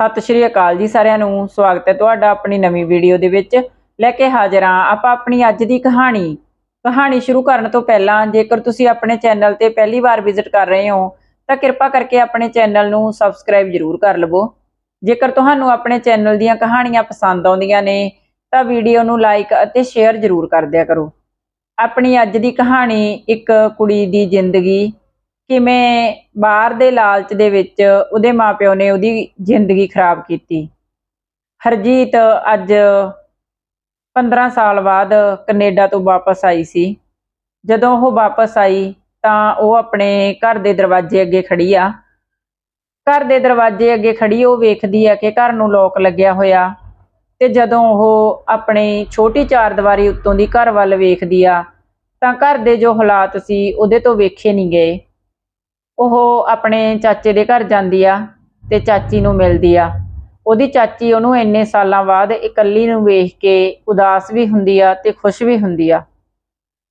ਸਤਿ ਸ਼੍ਰੀ ਅਕਾਲ ਜੀ ਸਾਰਿਆਂ ਨੂੰ। ਸਵਾਗਤ ਹੈ ਤੁਹਾਡਾ ਆਪਣੀ ਨਵੀਂ ਵੀਡੀਓ ਦੇ ਵਿੱਚ। ਲੈ ਕੇ ਹਾਜ਼ਰ ਹਾਂ ਆਪਾਂ ਆਪਣੀ ਅੱਜ ਦੀ ਕਹਾਣੀ। ਕਹਾਣੀ ਸ਼ੁਰੂ ਕਰਨ ਤੋਂ ਪਹਿਲਾਂ ਜੇਕਰ ਤੁਸੀਂ ਆਪਣੇ ਚੈਨਲ ਤੇ ਪਹਿਲੀ ਵਾਰ ਵਿਜ਼ਿਟ ਕਰ ਰਹੇ ਹੋ, ਤਾਂ ਕਿਰਪਾ ਕਰਕੇ ਆਪਣੇ ਚੈਨਲ ਨੂੰ ਸਬਸਕ੍ਰਾਈਬ ਜ਼ਰੂਰ ਕਰ ਲਵੋ। ਜੇਕਰ ਤੁਹਾਨੂੰ ਆਪਣੇ ਚੈਨਲ ਦੀਆਂ ਕਹਾਣੀਆਂ ਪਸੰਦ ਆਉਂਦੀਆਂ ਨੇ, ਤਾਂ ਵੀਡੀਓ ਨੂੰ ਲਾਈਕ ਅਤੇ ਸ਼ੇਅਰ ਜ਼ਰੂਰ ਕਰ ਦਿਆ ਕਰੋ। ਆਪਣੀ ਅੱਜ ਦੀ ਕਹਾਣੀ ਇੱਕ ਕੁੜੀ ਦੀ ਜ਼ਿੰਦਗੀ ਕਿਵੇਂ ਬਾਹਰ ਦੇ ਲਾਲਚ ਦੇ ਵਿੱਚ ਉਹਦੇ ਮਾਪਿਓ ਨੇ ਉਹਦੀ ਜ਼ਿੰਦਗੀ ਖਰਾਬ ਕੀਤੀ। ਹਰਜੀਤ ਅੱਜ 15 ਸਾਲ ਬਾਅਦ ਕੈਨੇਡਾ ਤੋਂ ਵਾਪਸ ਆਈ ਸੀ। ਜਦੋਂ ਉਹ ਵਾਪਸ ਆਈ ਤਾਂ ਉਹ ਆਪਣੇ ਘਰ ਦੇ ਦਰਵਾਜ਼ੇ ਅੱਗੇ ਖੜੀ ਆ। ਘਰ ਦੇ ਦਰਵਾਜ਼ੇ ਅੱਗੇ ਖੜੀ ਉਹ ਵੇਖਦੀ ਆ ਕਿ ਘਰ ਨੂੰ ਲੋਕ ਲੱਗਿਆ ਹੋਇਆ ਤੇ ਜਦੋਂ ਉਹ ਆਪਣੀ ਛੋਟੀ ਚਾਰ ਦੀਵਾਰੀ ਉੱਤੋਂ ਦੀ ਘਰ ਵੱਲ ਵੇਖਦੀ ਆ ਤਾਂ ਘਰ ਦੇ ਜੋ ਹਾਲਾਤ ਸੀ ਉਹਦੇ ਤੋਂ ਵੇਖੇ ਨਹੀਂ ਗਏ। ਉਹ ਆਪਣੇ ਚਾਚੇ ਦੇ ਘਰ ਜਾਂਦੀ ਆ ਤੇ ਚਾਚੀ ਨੂੰ ਮਿਲਦੀ ਆ। ਉਹਦੀ ਚਾਚੀ ਉਹਨੂੰ ਇੰਨੇ ਸਾਲਾਂ ਬਾਅਦ ਇਕੱਲੀ ਨੂੰ ਵੇਖ ਕੇ ਉਦਾਸ ਵੀ ਹੁੰਦੀ ਆ ਤੇ ਖੁਸ਼ ਵੀ ਹੁੰਦੀ ਆ।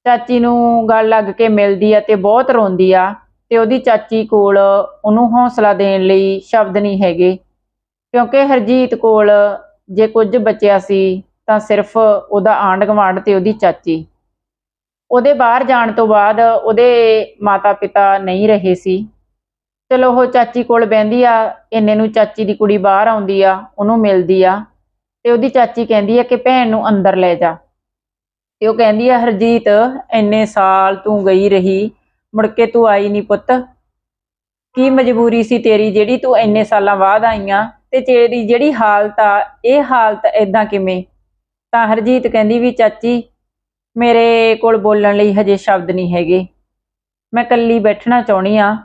ਚਾਚੀ ਨੂੰ ਗੱਲ ਲੱਗ ਕੇ ਮਿਲਦੀ ਆ ਤੇ ਬਹੁਤ ਰੋਂਦੀ ਆ ਤੇ ਉਹਦੀ ਚਾਚੀ ਕੋਲ ਉਹਨੂੰ ਹੌਸਲਾ ਦੇਣ ਲਈ ਸ਼ਬਦ ਨਹੀਂ ਹੈਗੇ। ਕਿਉਂਕਿ ਹਰਜੀਤ ਕੋਲ ਜੇ ਕੁਝ ਬਚਿਆ ਸੀ ਤਾਂ ਸਿਰਫ ਉਹਦਾ ਆਂਢ ਗੁਆਂਢ ਤੇ ਉਹਦੀ ਚਾਚੀ। ਉਹਦੇ ਬਾਹਰ ਜਾਣ ਤੋਂ ਬਾਅਦ ਉਹਦੇ ਮਾਤਾ-ਪਿਤਾ ਨਹੀਂ ਰਹੇ ਸੀ। ਚਲੋ ਉਹ ਚਾਚੀ ਕੋਲ ਬਹਿੰਦੀ ਆ, ਇੰਨੇ ਨੂੰ ਚਾਚੀ ਦੀ ਕੁੜੀ ਬਾਹਰ ਆਉਂਦੀ ਆ, ਉਹਨੂੰ ਮਿਲਦੀ ਆ ਤੇ ਉਹਦੀ ਚਾਚੀ ਕਹਿੰਦੀ ਆ ਕਿ ਭੈਣ ਨੂੰ ਅੰਦਰ ਲੈ ਜਾ। ਤੇ ਉਹ ਕਹਿੰਦੀ ਆ, ਹਰਜੀਤ, ਇੰਨੇ ਸਾਲ ਤੂੰ ਗਈ ਰਹੀ, ਮੁੜ ਕੇ ਤੂੰ ਆਈ ਨਹੀਂ ਪੁੱਤ। ਕੀ ਮਜਬੂਰੀ ਸੀ ਤੇਰੀ ਜਿਹੜੀ ਤੂੰ ਇੰਨੇ ਸਾਲਾਂ ਬਾਅਦ ਆਈਆਂ ਤੇ ਤੇਰੀ ਜਿਹੜੀ ਹਾਲਤ ਆ, ਇਹ ਹਾਲਤ ਐਦਾਂ ਕਿਵੇਂ? ਤਾਂ ਹਰਜੀਤ ਕਹਿੰਦੀ ਵੀ ਚਾਚੀ ਮੇਰੇ ਕੋਲ ਬੋਲਣ ਲਈ ਹਜੇ ਸ਼ਬਦ ਨਹੀਂ ਹੈਗੇ। ਮੈਂ ਇਕੱਲੀ ਬੈਠਣਾ ਚਾਹੁੰਦੀ ਆ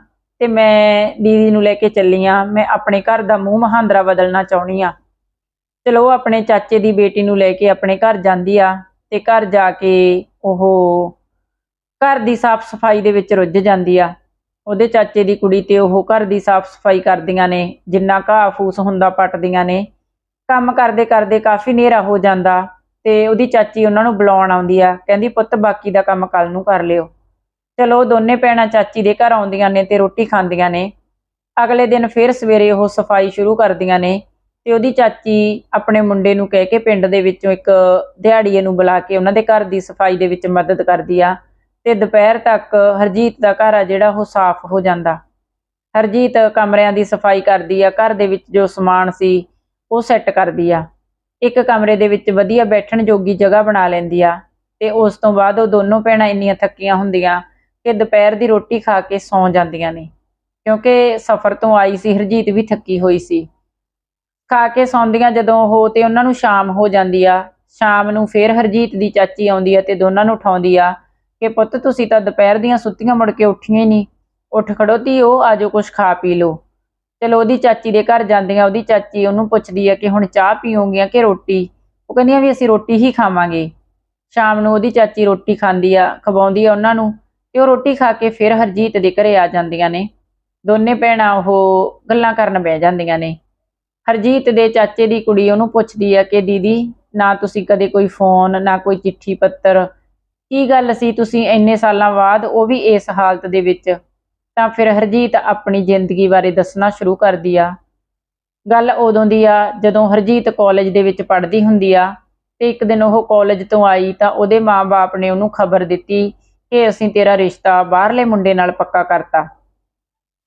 ਤੇ ਮੈਂ ਦੀਦੀ ਨੂੰ ਲੈ ਕੇ ਚੱਲੀ ਆ ਮੈਂ ਆਪਣੇ ਘਰ ਦਾ ਮੂੰਹ ਮਹਾਂਦਰਾ ਬਦਲਣਾ ਚਾਹੁੰਦੀ ਆ ਚਲੋ, ਉਹ ਆਪਣੇ ਚਾਚੇ ਦੀ ਬੇਟੀ ਨੂੰ ਲੈ ਕੇ ਆਪਣੇ ਘਰ ਜਾਂਦੀ ਆ ਤੇ ਘਰ ਜਾ ਕੇ ਉਹ ਘਰ ਦੀ ਸਾਫ਼ ਸਫ਼ਾਈ ਦੇ ਵਿੱਚ ਰੁੱਝ ਜਾਂਦੀ ਆ। ਉਹਦੇ ਚਾਚੇ ਦੀ ਕੁੜੀ ਤੇ ਉਹ ਘਰ ਦੀ ਸਾਫ਼ ਸਫ਼ਾਈ ਕਰਦੀਆਂ ਨੇ, ਜਿੰਨਾ ਘਾਹ ਫੂਸ ਹੁੰਦਾ ਪੱਟਦੀਆਂ ਨੇ। ਕੰਮ ਕਰਦੇ ਕਰਦੇ ਕਾਫੀ ਹਨੇਰਾ ਹੋ ਜਾਂਦਾ। ਤੇ ਉਹਦੀ ਚਾਚੀ ਉਹਨਾਂ ਨੂੰ ਬੁਲਾਉਣ ਆਉਂਦੀ ਆ, ਕਹਿੰਦੀ, ਪੁੱਤ, ਬਾਕੀ ਦਾ ਕੰਮ ਕੱਲ ਨੂੰ ਕਰ ਲਿਓ। ਚਲੋ ਦੋਨੇ ਭੈਣਾਂ ਚਾਚੀ ਦੇ ਘਰ ਆਉਂਦੀਆਂ ਨੇ ਤੇ ਰੋਟੀ ਖਾਂਦੀਆਂ ਨੇ। ਅਗਲੇ ਦਿਨ ਫਿਰ ਸਵੇਰੇ ਉਹ ਸਫ਼ਾਈ ਸ਼ੁਰੂ ਕਰਦੀਆਂ ਨੇ ਤੇ ਉਹਦੀ ਚਾਚੀ ਆਪਣੇ ਮੁੰਡੇ ਨੂੰ ਕਹਿ ਕੇ ਪਿੰਡ ਦੇ ਵਿੱਚੋਂ ਇੱਕ ਦਿਹਾੜੀਏ ਨੂੰ ਬੁਲਾ ਕੇ ਉਹਨਾਂ ਦੇ ਘਰ ਦੀ ਸਫ਼ਾਈ ਦੇ ਵਿੱਚ ਮਦਦ ਕਰਦੀ ਆ ਤੇ ਦੁਪਹਿਰ ਤੱਕ ਹਰਜੀਤ ਦਾ ਘਰ ਆ ਜਿਹੜਾ, ਉਹ ਸਾਫ਼ ਹੋ ਜਾਂਦਾ। ਹਰਜੀਤ ਕਮਰਿਆਂ ਦੀ ਸਫ਼ਾਈ ਕਰਦੀ ਆ, ਘਰ ਦੇ ਵਿੱਚ ਜੋ ਸਮਾਨ ਸੀ ਉਹ ਸੈੱਟ ਕਰਦੀ ਆ। ਇੱਕ ਕਮਰੇ ਦੇ ਵਿੱਚ ਵਧੀਆ ਬੈਠਣ ਜੋਗੀ ਜਗ੍ਹਾ ਬਣਾ ਲੈਂਦੀ ਆ ਤੇ ਉਸ ਤੋਂ ਬਾਅਦ ਉਹ ਦੋਨੋਂ ਭੈਣਾਂ ਇੰਨੀਆਂ ਥੱਕੀਆਂ ਹੁੰਦੀਆਂ ਕਿ ਦੁਪਹਿਰ ਦੀ ਰੋਟੀ ਖਾ ਕੇ ਸੌਂ ਜਾਂਦੀਆਂ ਨੇ, ਕਿਉਂਕਿ ਸਫ਼ਰ ਤੋਂ ਆਈ ਸੀ, ਹਰਜੀਤ ਵੀ ਥੱਕੀ ਹੋਈ ਸੀ। ਖਾ ਕੇ ਸੌਂਦੀਆਂ ਜਦੋਂ ਉਹ ਤੇ ਉਹਨਾਂ ਨੂੰ ਸ਼ਾਮ ਹੋ ਜਾਂਦੀ ਆ, ਸ਼ਾਮ ਨੂੰ ਫੇਰ ਹਰਜੀਤ ਦੀ ਚਾਚੀ ਆਉਂਦੀ ਆ ਤੇ ਦੋਨਾਂ ਨੂੰ ਉਠਾਉਂਦੀ ਆ ਕਿ ਪੁੱਤ ਤੁਸੀਂ ਤਾਂ ਦੁਪਹਿਰ ਦੀਆਂ ਸੁੱਤੀਆਂ ਮੁੜ ਕੇ ਉੱਠੀਆਂ ਹੀ ਨਹੀਂ, ਉੱਠ ਖੜੋ ਧੀਓ, ਆਜੋ ਕੁਝ ਖਾ ਪੀ ਲਓ। ਚਲੋ ਉਹਦੀ ਚਾਚੀ ਦੇ ਘਰ ਜਾਂਦੀਆਂ, ਉਹਦੀ ਚਾਚੀ ਉਹਨੂੰ ਪੁੱਛਦੀ ਆ ਕਿ ਹੁਣ ਚਾਹ ਪੀਓਗੀਆਂ ਕਿ ਰੋਟੀ? ਉਹ ਕਹਿੰਦੀਆਂ ਵੀ ਅਸੀਂ ਰੋਟੀ ਹੀ ਖਾਵਾਂਗੇ। ਸ਼ਾਮ ਨੂੰ ਉਹਦੀ ਚਾਚੀ ਰੋਟੀ ਖਾਂਦੀ ਆ, ਖਵਾਉਂਦੀ ਆ ਉਹਨਾਂ ਨੂੰ ਤੇ ਉਹ ਰੋਟੀ ਖਾ ਕੇ ਫਿਰ ਹਰਜੀਤ ਦੇ ਘਰੇ ਆ ਜਾਂਦੀਆਂ ਨੇ। ਦੋਨੇ ਭੈਣਾਂ ਉਹ ਗੱਲਾਂ ਕਰਨ ਬਹਿ ਜਾਂਦੀਆਂ ਨੇ। ਹਰਜੀਤ ਦੇ ਚਾਚੇ ਦੀ ਕੁੜੀ ਉਹਨੂੰ ਪੁੱਛਦੀ ਆ ਕਿ ਦੀਦੀ, ਨਾ ਤੁਸੀਂ ਕਦੇ ਕੋਈ ਫੋਨ, ਨਾ ਕੋਈ ਚਿੱਠੀ ਪੱਤਰ, ਕੀ ਗੱਲ ਸੀ? ਤੁਸੀਂ ਇੰਨੇ ਸਾਲਾਂ ਬਾਅਦ ਉਹ ਵੀ ਇਸ ਹਾਲਤ ਦੇ ਵਿੱਚ ਤਾਂ ਫਿਰ ਹਰਜੀਤ ਆਪਣੀ ਜ਼ਿੰਦਗੀ ਬਾਰੇ ਦੱਸਣਾ ਸ਼ੁਰੂ ਕਰਦੀ ਆ। ਗੱਲ ਉਦੋਂ ਦੀ ਆ ਜਦੋਂ ਹਰਜੀਤ ਕਾਲਜ ਦੇ ਵਿੱਚ ਪੜ੍ਹਦੀ ਹੁੰਦੀ ਆ ਤੇ ਇੱਕ ਦਿਨ ਉਹ ਕਾਲਜ ਤੋਂ ਆਈ ਤਾਂ ਉਹਦੇ ਮਾਪੇ ਨੇ ਉਹਨੂੰ ਖਬਰ ਦਿੱਤੀ ਕਿ ਅਸੀਂ ਤੇਰਾ ਰਿਸ਼ਤਾ ਬਾਹਰਲੇ ਮੁੰਡੇ ਨਾਲ ਪੱਕਾ ਕਰਤਾ।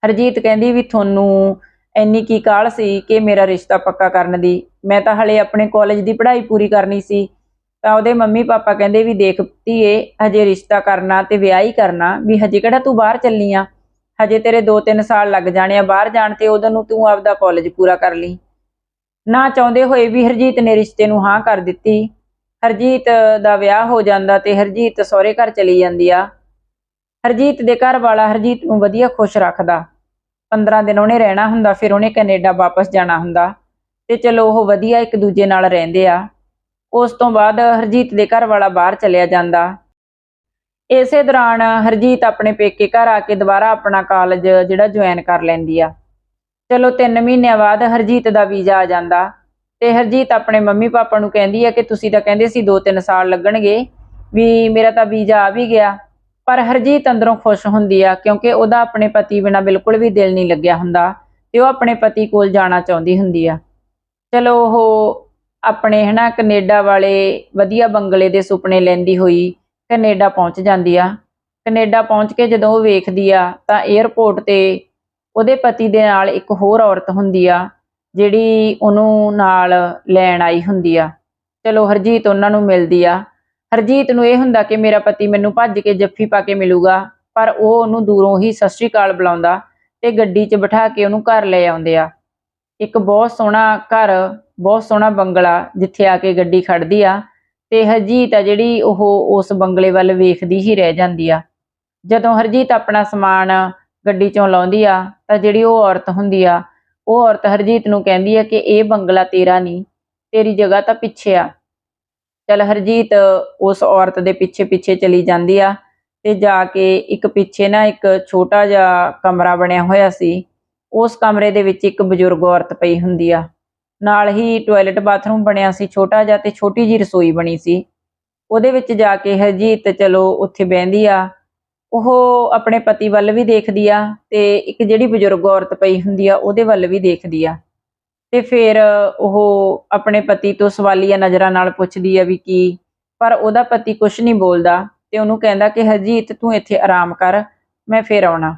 ਹਰਜੀਤ ਕਹਿੰਦੀ ਵੀ ਤੁਹਾਨੂੰ ਇੰਨੀ ਕੀ ਕਾਹਲ ਸੀ ਕਿ ਮੇਰਾ ਰਿਸ਼ਤਾ ਪੱਕਾ ਕਰਨ ਦੀ? ਮੈਂ ਤਾਂ ਹਲੇ ਆਪਣੇ ਕਾਲਜ ਦੀ ਪੜ੍ਹਾਈ ਪੂਰੀ ਕਰਨੀ ਸੀ। ਤਾਂ ਉਹਦੇ ਮੰਮੀ ਪਾਪਾ ਕਹਿੰਦੇ ਵੀ ਦੇਖ ਧੀਏ, ਹਜੇ ਰਿਸ਼ਤਾ ਕਰਨਾ ਤੇ ਵਿਆਹ ਹੀ ਕਰਨਾ, ਵੀ ਹਜੇ ਕਿਹੜਾ ਤੂੰ ਬਾਹਰ ਚੱਲੀ ਆ? ਹਜੇ ਤੇਰੇ 2-3 ਸਾਲ ਲੱਗ ਜਾਣੇ ਆ ਬਾਹਰ ਜਾਣ ਤੇ ਉਦੋਂ ਨੂੰ ਤੂੰ ਆਪਦਾ ਕਾਲਜ ਪੂਰਾ ਕਰ ਲਈ। ਨਾ ਚਾਹੁੰਦੇ ਹੋਏ ਵੀ ਹਰਜੀਤ ਨੇ ਰਿਸ਼ਤੇ ਨੂੰ ਹਾਂ ਕਰ ਦਿੱਤੀ। ਹਰਜੀਤ ਦਾ ਵਿਆਹ ਹੋ ਜਾਂਦਾ ਤੇ ਹਰਜੀਤ ਸਹੁਰੇ ਘਰ ਚਲੀ ਜਾਂਦੀ ਆ। ਹਰਜੀਤ ਦੇ ਘਰ ਵਾਲਾ ਹਰਜੀਤ ਨੂੰ ਵਧੀਆ ਖੁਸ਼ ਰੱਖਦਾ। 15 ਦਿਨ ਉਹਨੇ ਰਹਿਣਾ ਹੁੰਦਾ, ਫਿਰ ਉਹਨੇ ਕੈਨੇਡਾ ਵਾਪਸ ਜਾਣਾ ਹੁੰਦਾ ਤੇ ਚਲੋ ਉਹ ਵਧੀਆ ਇੱਕ ਦੂਜੇ ਨਾਲ ਰਹਿੰਦੇ ਆ। ਉਸ ਤੋਂ ਬਾਅਦ ਹਰਜੀਤ ਦੇ ਘਰ ਵਾਲਾ ਬਾਹਰ ਚਲਿਆ ਜਾਂਦਾ। ਇਸੇ ਦੌਰਾਨ ਹਰਜੀਤ ਆਪਣੇ ਪੇਕੇ ਘਰ ਆ ਕੇ ਦੁਬਾਰਾ ਆਪਣਾ ਕਾਲਜ ਜਿਹੜਾ ਜੁਆਇਨ ਕਰ ਲੈਂਦੀ ਆ। ਚਲੋ 3 ਮਹੀਨਿਆਂ ਬਾਅਦ ਹਰਜੀਤ ਦਾ ਵੀਜ਼ਾ ਆ ਜਾਂਦਾ ਤੇ ਹਰਜੀਤ ਆਪਣੇ ਮੰਮੀ ਪਾਪਾ ਨੂੰ ਕਹਿੰਦੀ ਆ ਕਿ ਤੁਸੀਂ ਤਾਂ ਕਹਿੰਦੇ ਸੀ 2-3 ਸਾਲ ਲੱਗਣਗੇ ਵੀ ਮੇਰਾ ਤਾਂ ਵੀਜ਼ਾ ਆ ਵੀ ਗਿਆ, ਪਰ ਹਰਜੀਤ ਅੰਦਰੋਂ ਖੁਸ਼ ਹੁੰਦੀ ਆ ਕਿਉਂਕਿ ਉਹਦਾ ਆਪਣੇ ਪਤੀ ਬਿਨਾ ਬਿਲਕੁਲ ਵੀ ਦਿਲ ਨਹੀਂ ਲੱਗਿਆ ਹੁੰਦਾ ਤੇ ਉਹ ਆਪਣੇ ਪਤੀ ਕੋਲ ਜਾਣਾ ਚਾਹੁੰਦੀ ਹੁੰਦੀ ਆ। ਚਲੋ ਉਹ ਆਪਣੇ ਹਨਾ ਕੈਨੇਡਾ ਵਾਲੇ ਵਧੀਆ ਬੰਗਲੇ ਦੇ ਸੁਪਨੇ ਲੈਂਦੀ ਹੋਈ ਕੈਨੇਡਾ ਪਹੁੰਚ ਜਾਂਦੀ ਆ। ਕੈਨੇਡਾ ਪਹੁੰਚ ਕੇ ਜਦੋਂ ਉਹ ਵੇਖਦੀ ਆ, ਤਾਂ 에ਅਰਪੋਰਟ ਤੇ ਉਹਦੇ ਪਤੀ ਦੇ ਨਾਲ ਇੱਕ ਹੋਰ ਔਰਤ ਹੁੰਦੀ ਆ, ਜਿਹੜੀ ਉਹਨੂੰ ਨਾਲ ਲੈਣ ਆਈ ਹੁੰਦੀ ਆ। ਚਲੋ ਹਰਜੀਤ ਉਹਨਾਂ ਨੂੰ ਮਿਲਦੀ ਆ। ਹਰਜੀਤ ਨੂੰ ਇਹ ਹੁੰਦਾ ਕਿ ਮੇਰਾ ਪਤੀ ਮੈਨੂੰ ਭੱਜ ਕੇ ਜੱਫੀ ਪਾ ਕੇ ਮਿਲੂਗਾ, ਪਰ ਉਹ ਉਹਨੂੰ ਦੂਰੋਂ ਹੀ ਸਤਿ ਸ਼੍ਰੀ ਅਕਾਲ ਬੁਲਾਉਂਦਾ ਤੇ ਗੱਡੀ 'ਚ ਬਿਠਾ ਕੇ ਉਹਨੂੰ ਘਰ ਲੈ ਆਉਂਦੇ ਆ। ਇੱਕ ਬਹੁਤ ਸੋਹਣਾ ਘਰ, ਬਹੁਤ ਸੋਹਣਾ ਬੰਗਲਾ ਜਿੱਥੇ ਆ ਕੇ ਗੱਡੀ ਖੜਦੀ ਆ। ਤੇ ਹਰਜੀਤ ਆ ਜਿਹੜੀ ਉਹ ਉਸ ਬੰਗਲੇ ਵੱਲ ਵੇਖਦੀ ਹੀ ਰਹਿ ਜਾਂਦੀ ਆ। ਜਦੋਂ ਹਰਜੀਤ ਆਪਣਾ ਸਮਾਨ ਗੱਡੀ 'ਚੋਂ ਲਾਉਂਦੀ ਆ, ਤਾਂ ਜਿਹੜੀ ਉਹ ਔਰਤ ਹੁੰਦੀ ਆ, ਉਹ ਔਰਤ ਹਰਜੀਤ ਨੂੰ ਕਹਿੰਦੀ ਆ ਕਿ ਇਹ ਬੰਗਲਾ ਤੇਰਾ ਨਹੀਂ ਤੇਰੀ ਜਗ੍ਹਾ ਤਾਂ ਪਿੱਛੇ ਆ। ਚਲ ਹਰਜੀਤ ਉਸ ਔਰਤ ਦੇ ਪਿੱਛੇ ਪਿੱਛੇ ਚਲੀ ਜਾਂਦੀ ਆ ਤੇ ਜਾ ਕੇ ਇੱਕ ਪਿੱਛੇ ਨਾ ਇੱਕ ਛੋਟਾ ਜਿਹਾ ਕਮਰਾ ਬਣਿਆ ਹੋਇਆ ਸੀ। ਉਸ ਕਮਰੇ ਦੇ ਵਿੱਚ ਇੱਕ ਬਜ਼ੁਰਗ ਔਰਤ ਪਈ ਹੁੰਦੀ ਆ। ਨਾਲ ਹੀ ਟਾਇਲਟ ਬਾਥਰੂਮ ਬਣਿਆ ਸੀ ਛੋਟਾ ਜਿਹਾ ਤੇ ਛੋਟੀ ਜੀ ਰਸੋਈ ਬਣੀ ਸੀ। ਉਹਦੇ ਵਿੱਚ ਜਾ ਕੇ ਹਰਜੀਤ ਚਲੋ ਉੱਥੇ ਬਹਿੰਦੀ ਆ। ਉਹ ਆਪਣੇ ਪਤੀ ਵੱਲ ਵੀ ਦੇਖਦੀ ਆ ਤੇ ਇੱਕ ਜਿਹੜੀ ਬਜ਼ੁਰਗ ਔਰਤ ਪਈ ਹੁੰਦੀ ਆ ਉਹਦੇ ਵੱਲ ਵੀ ਦੇਖਦੀ ਆ। ਤੇ ਫਿਰ ਉਹ ਆਪਣੇ ਪਤੀ ਤੋਂ ਸਵਾਲੀਆ ਨਜ਼ਰਾਂ ਨਾਲ ਪੁੱਛਦੀ ਆ ਵੀ ਕੀ, ਪਰ ਉਹਦਾ ਪਤੀ ਕੁਝ ਨਹੀਂ ਬੋਲਦਾ ਤੇ ਉਹਨੂੰ ਕਹਿੰਦਾ ਕਿ ਹਰਜੀਤ ਤੂੰ ਇੱਥੇ ਆਰਾਮ ਕਰ, ਮੈਂ ਫੇਰ ਆਉਣਾ।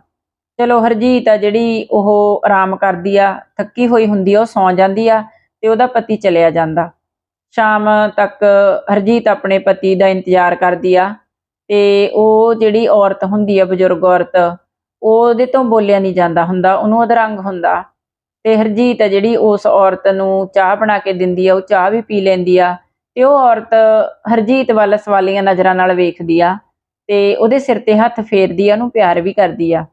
ਚਲੋ ਹਰਜੀਤ ਆ ਜਿਹੜੀ ਉਹ ਆਰਾਮ ਕਰਦੀ ਆ, ਥੱਕੀ ਹੋਈ ਹੁੰਦੀ ਆ, ਉਹ ਸੌਂ ਜਾਂਦੀ ਆ ਤੇ ਉਹਦਾ ਪਤੀ ਚਲਿਆ ਜਾਂਦਾ। ਸ਼ਾਮ ਤੱਕ ਹਰਜੀਤ ਆਪਣੇ ਪਤੀ ਦਾ ਇੰਤਜ਼ਾਰ ਕਰਦੀ ਆ ਤੇ ਉਹ ਜਿਹੜੀ ਔਰਤ ਹੁੰਦੀ ਆ, ਬਜ਼ੁਰਗ ਔਰਤ, ਉਹਦੇ ਤੋਂ ਬੋਲਿਆ ਨਹੀਂ ਜਾਂਦਾ ਹੁੰਦਾ, ਉਹਨੂੰ ਅਧਰੰਗ ਹੁੰਦਾ। ਤੇ ਹਰਜੀਤ ਆ ਜਿਹੜੀ ਉਸ ਔਰਤ ਨੂੰ ਚਾਹ ਬਣਾ ਕੇ ਦਿੰਦੀ ਆ, ਉਹ ਚਾਹ ਵੀ ਪੀ ਲੈਂਦੀ ਆ ਤੇ ਉਹ ਔਰਤ ਹਰਜੀਤ ਵੱਲ ਸਵਾਲੀਆਂ ਨਜ਼ਰਾਂ ਨਾਲ ਵੇਖਦੀ ਆ ਤੇ ਉਹਦੇ ਸਿਰ ਤੇ ਹੱਥ ਫੇਰਦੀ ਆ, ਉਹਨੂੰ ਪਿਆਰ ਵੀ ਕਰਦੀ ਆ।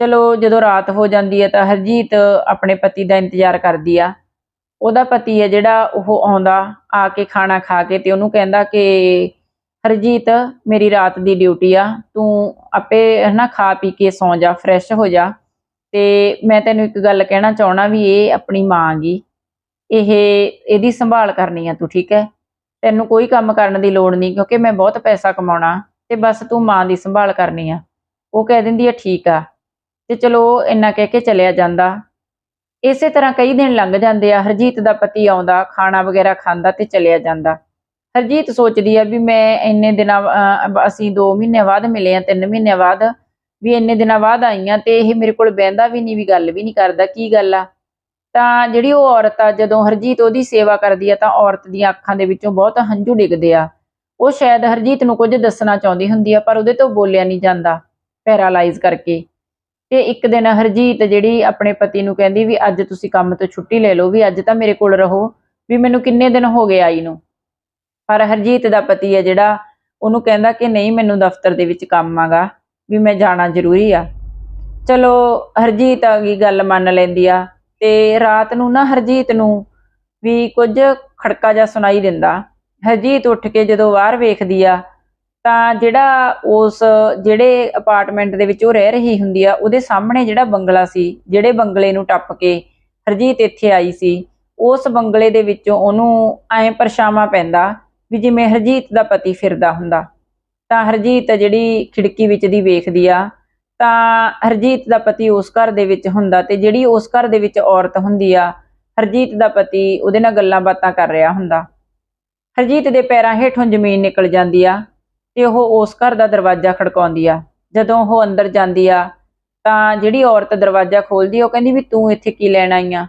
ਚਲੋ ਜਦੋਂ ਰਾਤ ਹੋ ਜਾਂਦੀ ਹੈ ਤਾਂ ਹਰਜੀਤ ਆਪਣੇ ਪਤੀ ਦਾ ਇੰਤਜ਼ਾਰ ਕਰਦੀ ਆ। ਉਹਦਾ ਪਤੀ ਹੈ ਜਿਹੜਾ ਉਹ ਆਉਂਦਾ, ਆ ਕੇ ਖਾਣਾ ਖਾ ਕੇ ਤੇ ਉਹਨੂੰ ਕਹਿੰਦਾ ਕਿ, ਹਰਜੀਤ, ਮੇਰੀ ਰਾਤ ਦੀ ਡਿਊਟੀ ਆ। ਤੂੰ ਆਪੇ ਹਨਾ ਖਾ ਪੀ ਕੇ ਸੌਂ ਜਾ ਫਰੈਸ਼ ਹੋ ਜਾ। ਤੇ ਮੈਂ ਤੈਨੂੰ ਇੱਕ ਗੱਲ ਕਹਿਣਾ ਚਾਹਣਾ ਵੀ ਇਹ ਆਪਣੀ ਮਾਂ ਗੀ। ਇਹ, ਇਹਦੀ ਸੰਭਾਲ ਕਰਨੀ ਆ ਤੂੰ, ਠੀਕ ਹੈ? ਤੈਨੂੰ ਕੋਈ ਕੰਮ ਕਰਨ ਦੀ ਲੋੜ ਨਹੀਂ ਕਿਉਂਕਿ ਮੈਂ ਬਹੁਤ ਪੈਸਾ ਕਮਾਉਣਾ ਤੇ ਬਸ ਤੂੰ ਮਾਂ ਦੀ ਸੰਭਾਲ ਕਰਨੀ ਆ। ਉਹ ਕਹਿ ਦਿੰਦੀ ਆ, ਠੀਕ ਆ। ਤੇ ਚਲੋ ਇੰਨਾ ਕਹਿ ਕੇ ਚਲਿਆ ਜਾਂਦਾ। ਇਸੇ ਤਰ੍ਹਾਂ ਕਈ ਦਿਨ ਲੰਘ ਜਾਂਦੇ ਆ, ਹਰਜੀਤ ਦਾ ਪਤੀ ਆਉਂਦਾ, ਖਾਣਾ ਵਗੈਰਾ ਖਾਂਦਾ ਤੇ ਚਲਿਆ ਜਾਂਦਾ। ਹਰਜੀਤ ਸੋਚਦੀ ਆ ਵੀ ਮੈਂ ਇੰਨੇ ਦਿਨਾਂ ਅਸੀਂ 2 ਮਹੀਨੇ ਬਾਅਦ ਮਿਲੇ ਆ 3 ਮਹੀਨੇ ਬਾਅਦ ਵੀ ਇੰਨੇ ਦਿਨਾਂ ਬਾਅਦ ਆਈ ਆ ਤੇ ਇਹ ਮੇਰੇ ਕੋਲ ਬਹਿੰਦਾ ਵੀ ਨਹੀਂ, ਵੀ ਗੱਲ ਵੀ ਨਹੀਂ ਕਰਦਾ, ਕੀ ਗੱਲ ਆ? ਤਾਂ ਜਿਹੜੀ ਉਹ ਔਰਤ ਆ, ਜਦੋਂ ਹਰਜੀਤ ਉਹਦੀ ਸੇਵਾ ਕਰਦੀ ਆ, ਤਾਂ ਔਰਤ ਦੀਆਂ ਅੱਖਾਂ ਦੇ ਵਿੱਚੋਂ ਬਹੁਤ ਹੰਝੂ ਡਿੱਗਦੇ ਆ। ਉਹ ਸ਼ਾਇਦ ਹਰਜੀਤ ਨੂੰ ਕੁਝ ਦੱਸਣਾ ਚਾਹੁੰਦੀ ਹੁੰਦੀ ਆ, ਪਰ ਉਹਦੇ ਤੋਂ ਬੋਲਿਆ ਨਹੀਂ ਜਾਂਦਾ, ਪੈਰਾਲਾਈਜ਼ ਕਰਕੇ। ਤੇ ਇੱਕ ਦਿਨ ਹਰਜੀਤ ਜਿਹੜੀ ਆਪਣੇ ਪਤੀ ਨੂੰ ਕਹਿੰਦੀ ਵੀ ਅੱਜ ਤੁਸੀਂ ਕੰਮ ਤੋਂ ਛੁੱਟੀ ਲੈ ਲਓ, ਵੀ ਅੱਜ ਤਾਂ ਮੇਰੇ ਕੋਲ ਰਹੋ, ਵੀ ਮੈਨੂੰ ਕਿੰਨੇ ਦਿਨ ਹੋ ਗਏ ਆਈ ਨੂੰ। ਪਰ ਹਰਜੀਤ ਦਾ ਪਤੀ ਹੈ ਜਿਹੜਾ, ਉਹਨੂੰ ਕਹਿੰਦਾ ਕਿ ਨਹੀਂ, ਮੈਨੂੰ ਦਫ਼ਤਰ ਦੇ ਵਿੱਚ ਕੰਮ ਆਗਾ, ਵੀ ਮੈਂ ਜਾਣਾ ਜ਼ਰੂਰੀ ਆ। ਚਲੋ, ਹਰਜੀਤ ਆ ਗਈ, ਗੱਲ ਮੰਨ ਲੈਂਦੀ ਆ। ਤੇ ਰਾਤ ਨੂੰ ਨਾ ਹਰਜੀਤ ਨੂੰ ਵੀ ਕੁਝ ਖੜਕਾ ਜਿਹਾ ਸੁਣਾਈ ਦਿੰਦਾ। ਹਰਜੀਤ ਉੱਠ ਕੇ ਜਦੋਂ ਬਾਹਰ ਵੇਖਦੀ ਆ ਤਾਂ ਜਿਹੜਾ ਉਸ, ਜਿਹੜੇ ਅਪਾਰਟਮੈਂਟ ਦੇ ਵਿੱਚ ਉਹ ਰਹਿ ਰਹੀ ਹੁੰਦੀ ਆ, ਉਹਦੇ ਸਾਹਮਣੇ ਜਿਹੜਾ ਬੰਗਲਾ ਸੀ, ਜਿਹੜੇ ਬੰਗਲੇ ਨੂੰ ਟੱਪ ਕੇ ਹਰਜੀਤ ਇੱਥੇ ਆਈ ਸੀ, ਉਸ ਬੰਗਲੇ ਦੇ ਵਿੱਚੋਂ ਉਹਨੂੰ ਐਂ ਪਰਛਾਵਾਂ ਪੈਂਦਾ ਵੀ ਜਿਵੇਂ ਹਰਜੀਤ ਦਾ ਪਤੀ ਫਿਰਦਾ ਹੁੰਦਾ। ਤਾਂ ਹਰਜੀਤ ਜਿਹੜੀ ਖਿੜਕੀ ਵਿੱਚ ਦੀ ਵੇਖਦੀ ਆ, ਤਾਂ ਹਰਜੀਤ ਦਾ ਪਤੀ ਉਸ ਘਰ ਦੇ ਵਿੱਚ ਹੁੰਦਾ ਤੇ ਜਿਹੜੀ ਉਸ ਘਰ ਦੇ ਵਿੱਚ ਔਰਤ ਹੁੰਦੀ ਆ, ਹਰਜੀਤ ਦਾ ਪਤੀ ਉਹਦੇ ਨਾਲ ਗੱਲਾਂ ਬਾਤਾਂ ਕਰ ਰਿਹਾ ਹੁੰਦਾ। ਹਰਜੀਤ ਦੇ ਪੈਰਾਂ ਹੇਠੋਂ ਜ਼ਮੀਨ ਨਿਕਲ ਜਾਂਦੀ ਆ ਤੇ ਉਹ ਉਸ ਘਰ ਦਾ ਦਰਵਾਜ਼ਾ ਖੜਕਾਉਂਦੀ ਆ। ਜਦੋਂ ਉਹ ਅੰਦਰ ਜਾਂਦੀ ਆ, ਤਾਂ ਜਿਹੜੀ ਔਰਤ ਦਰਵਾਜ਼ਾ ਖੋਲਦੀ ਆ ਉਹ ਕਹਿੰਦੀ ਵੀ ਤੂੰ ਇੱਥੇ ਕੀ ਲੈਣ ਆਈ ਆ?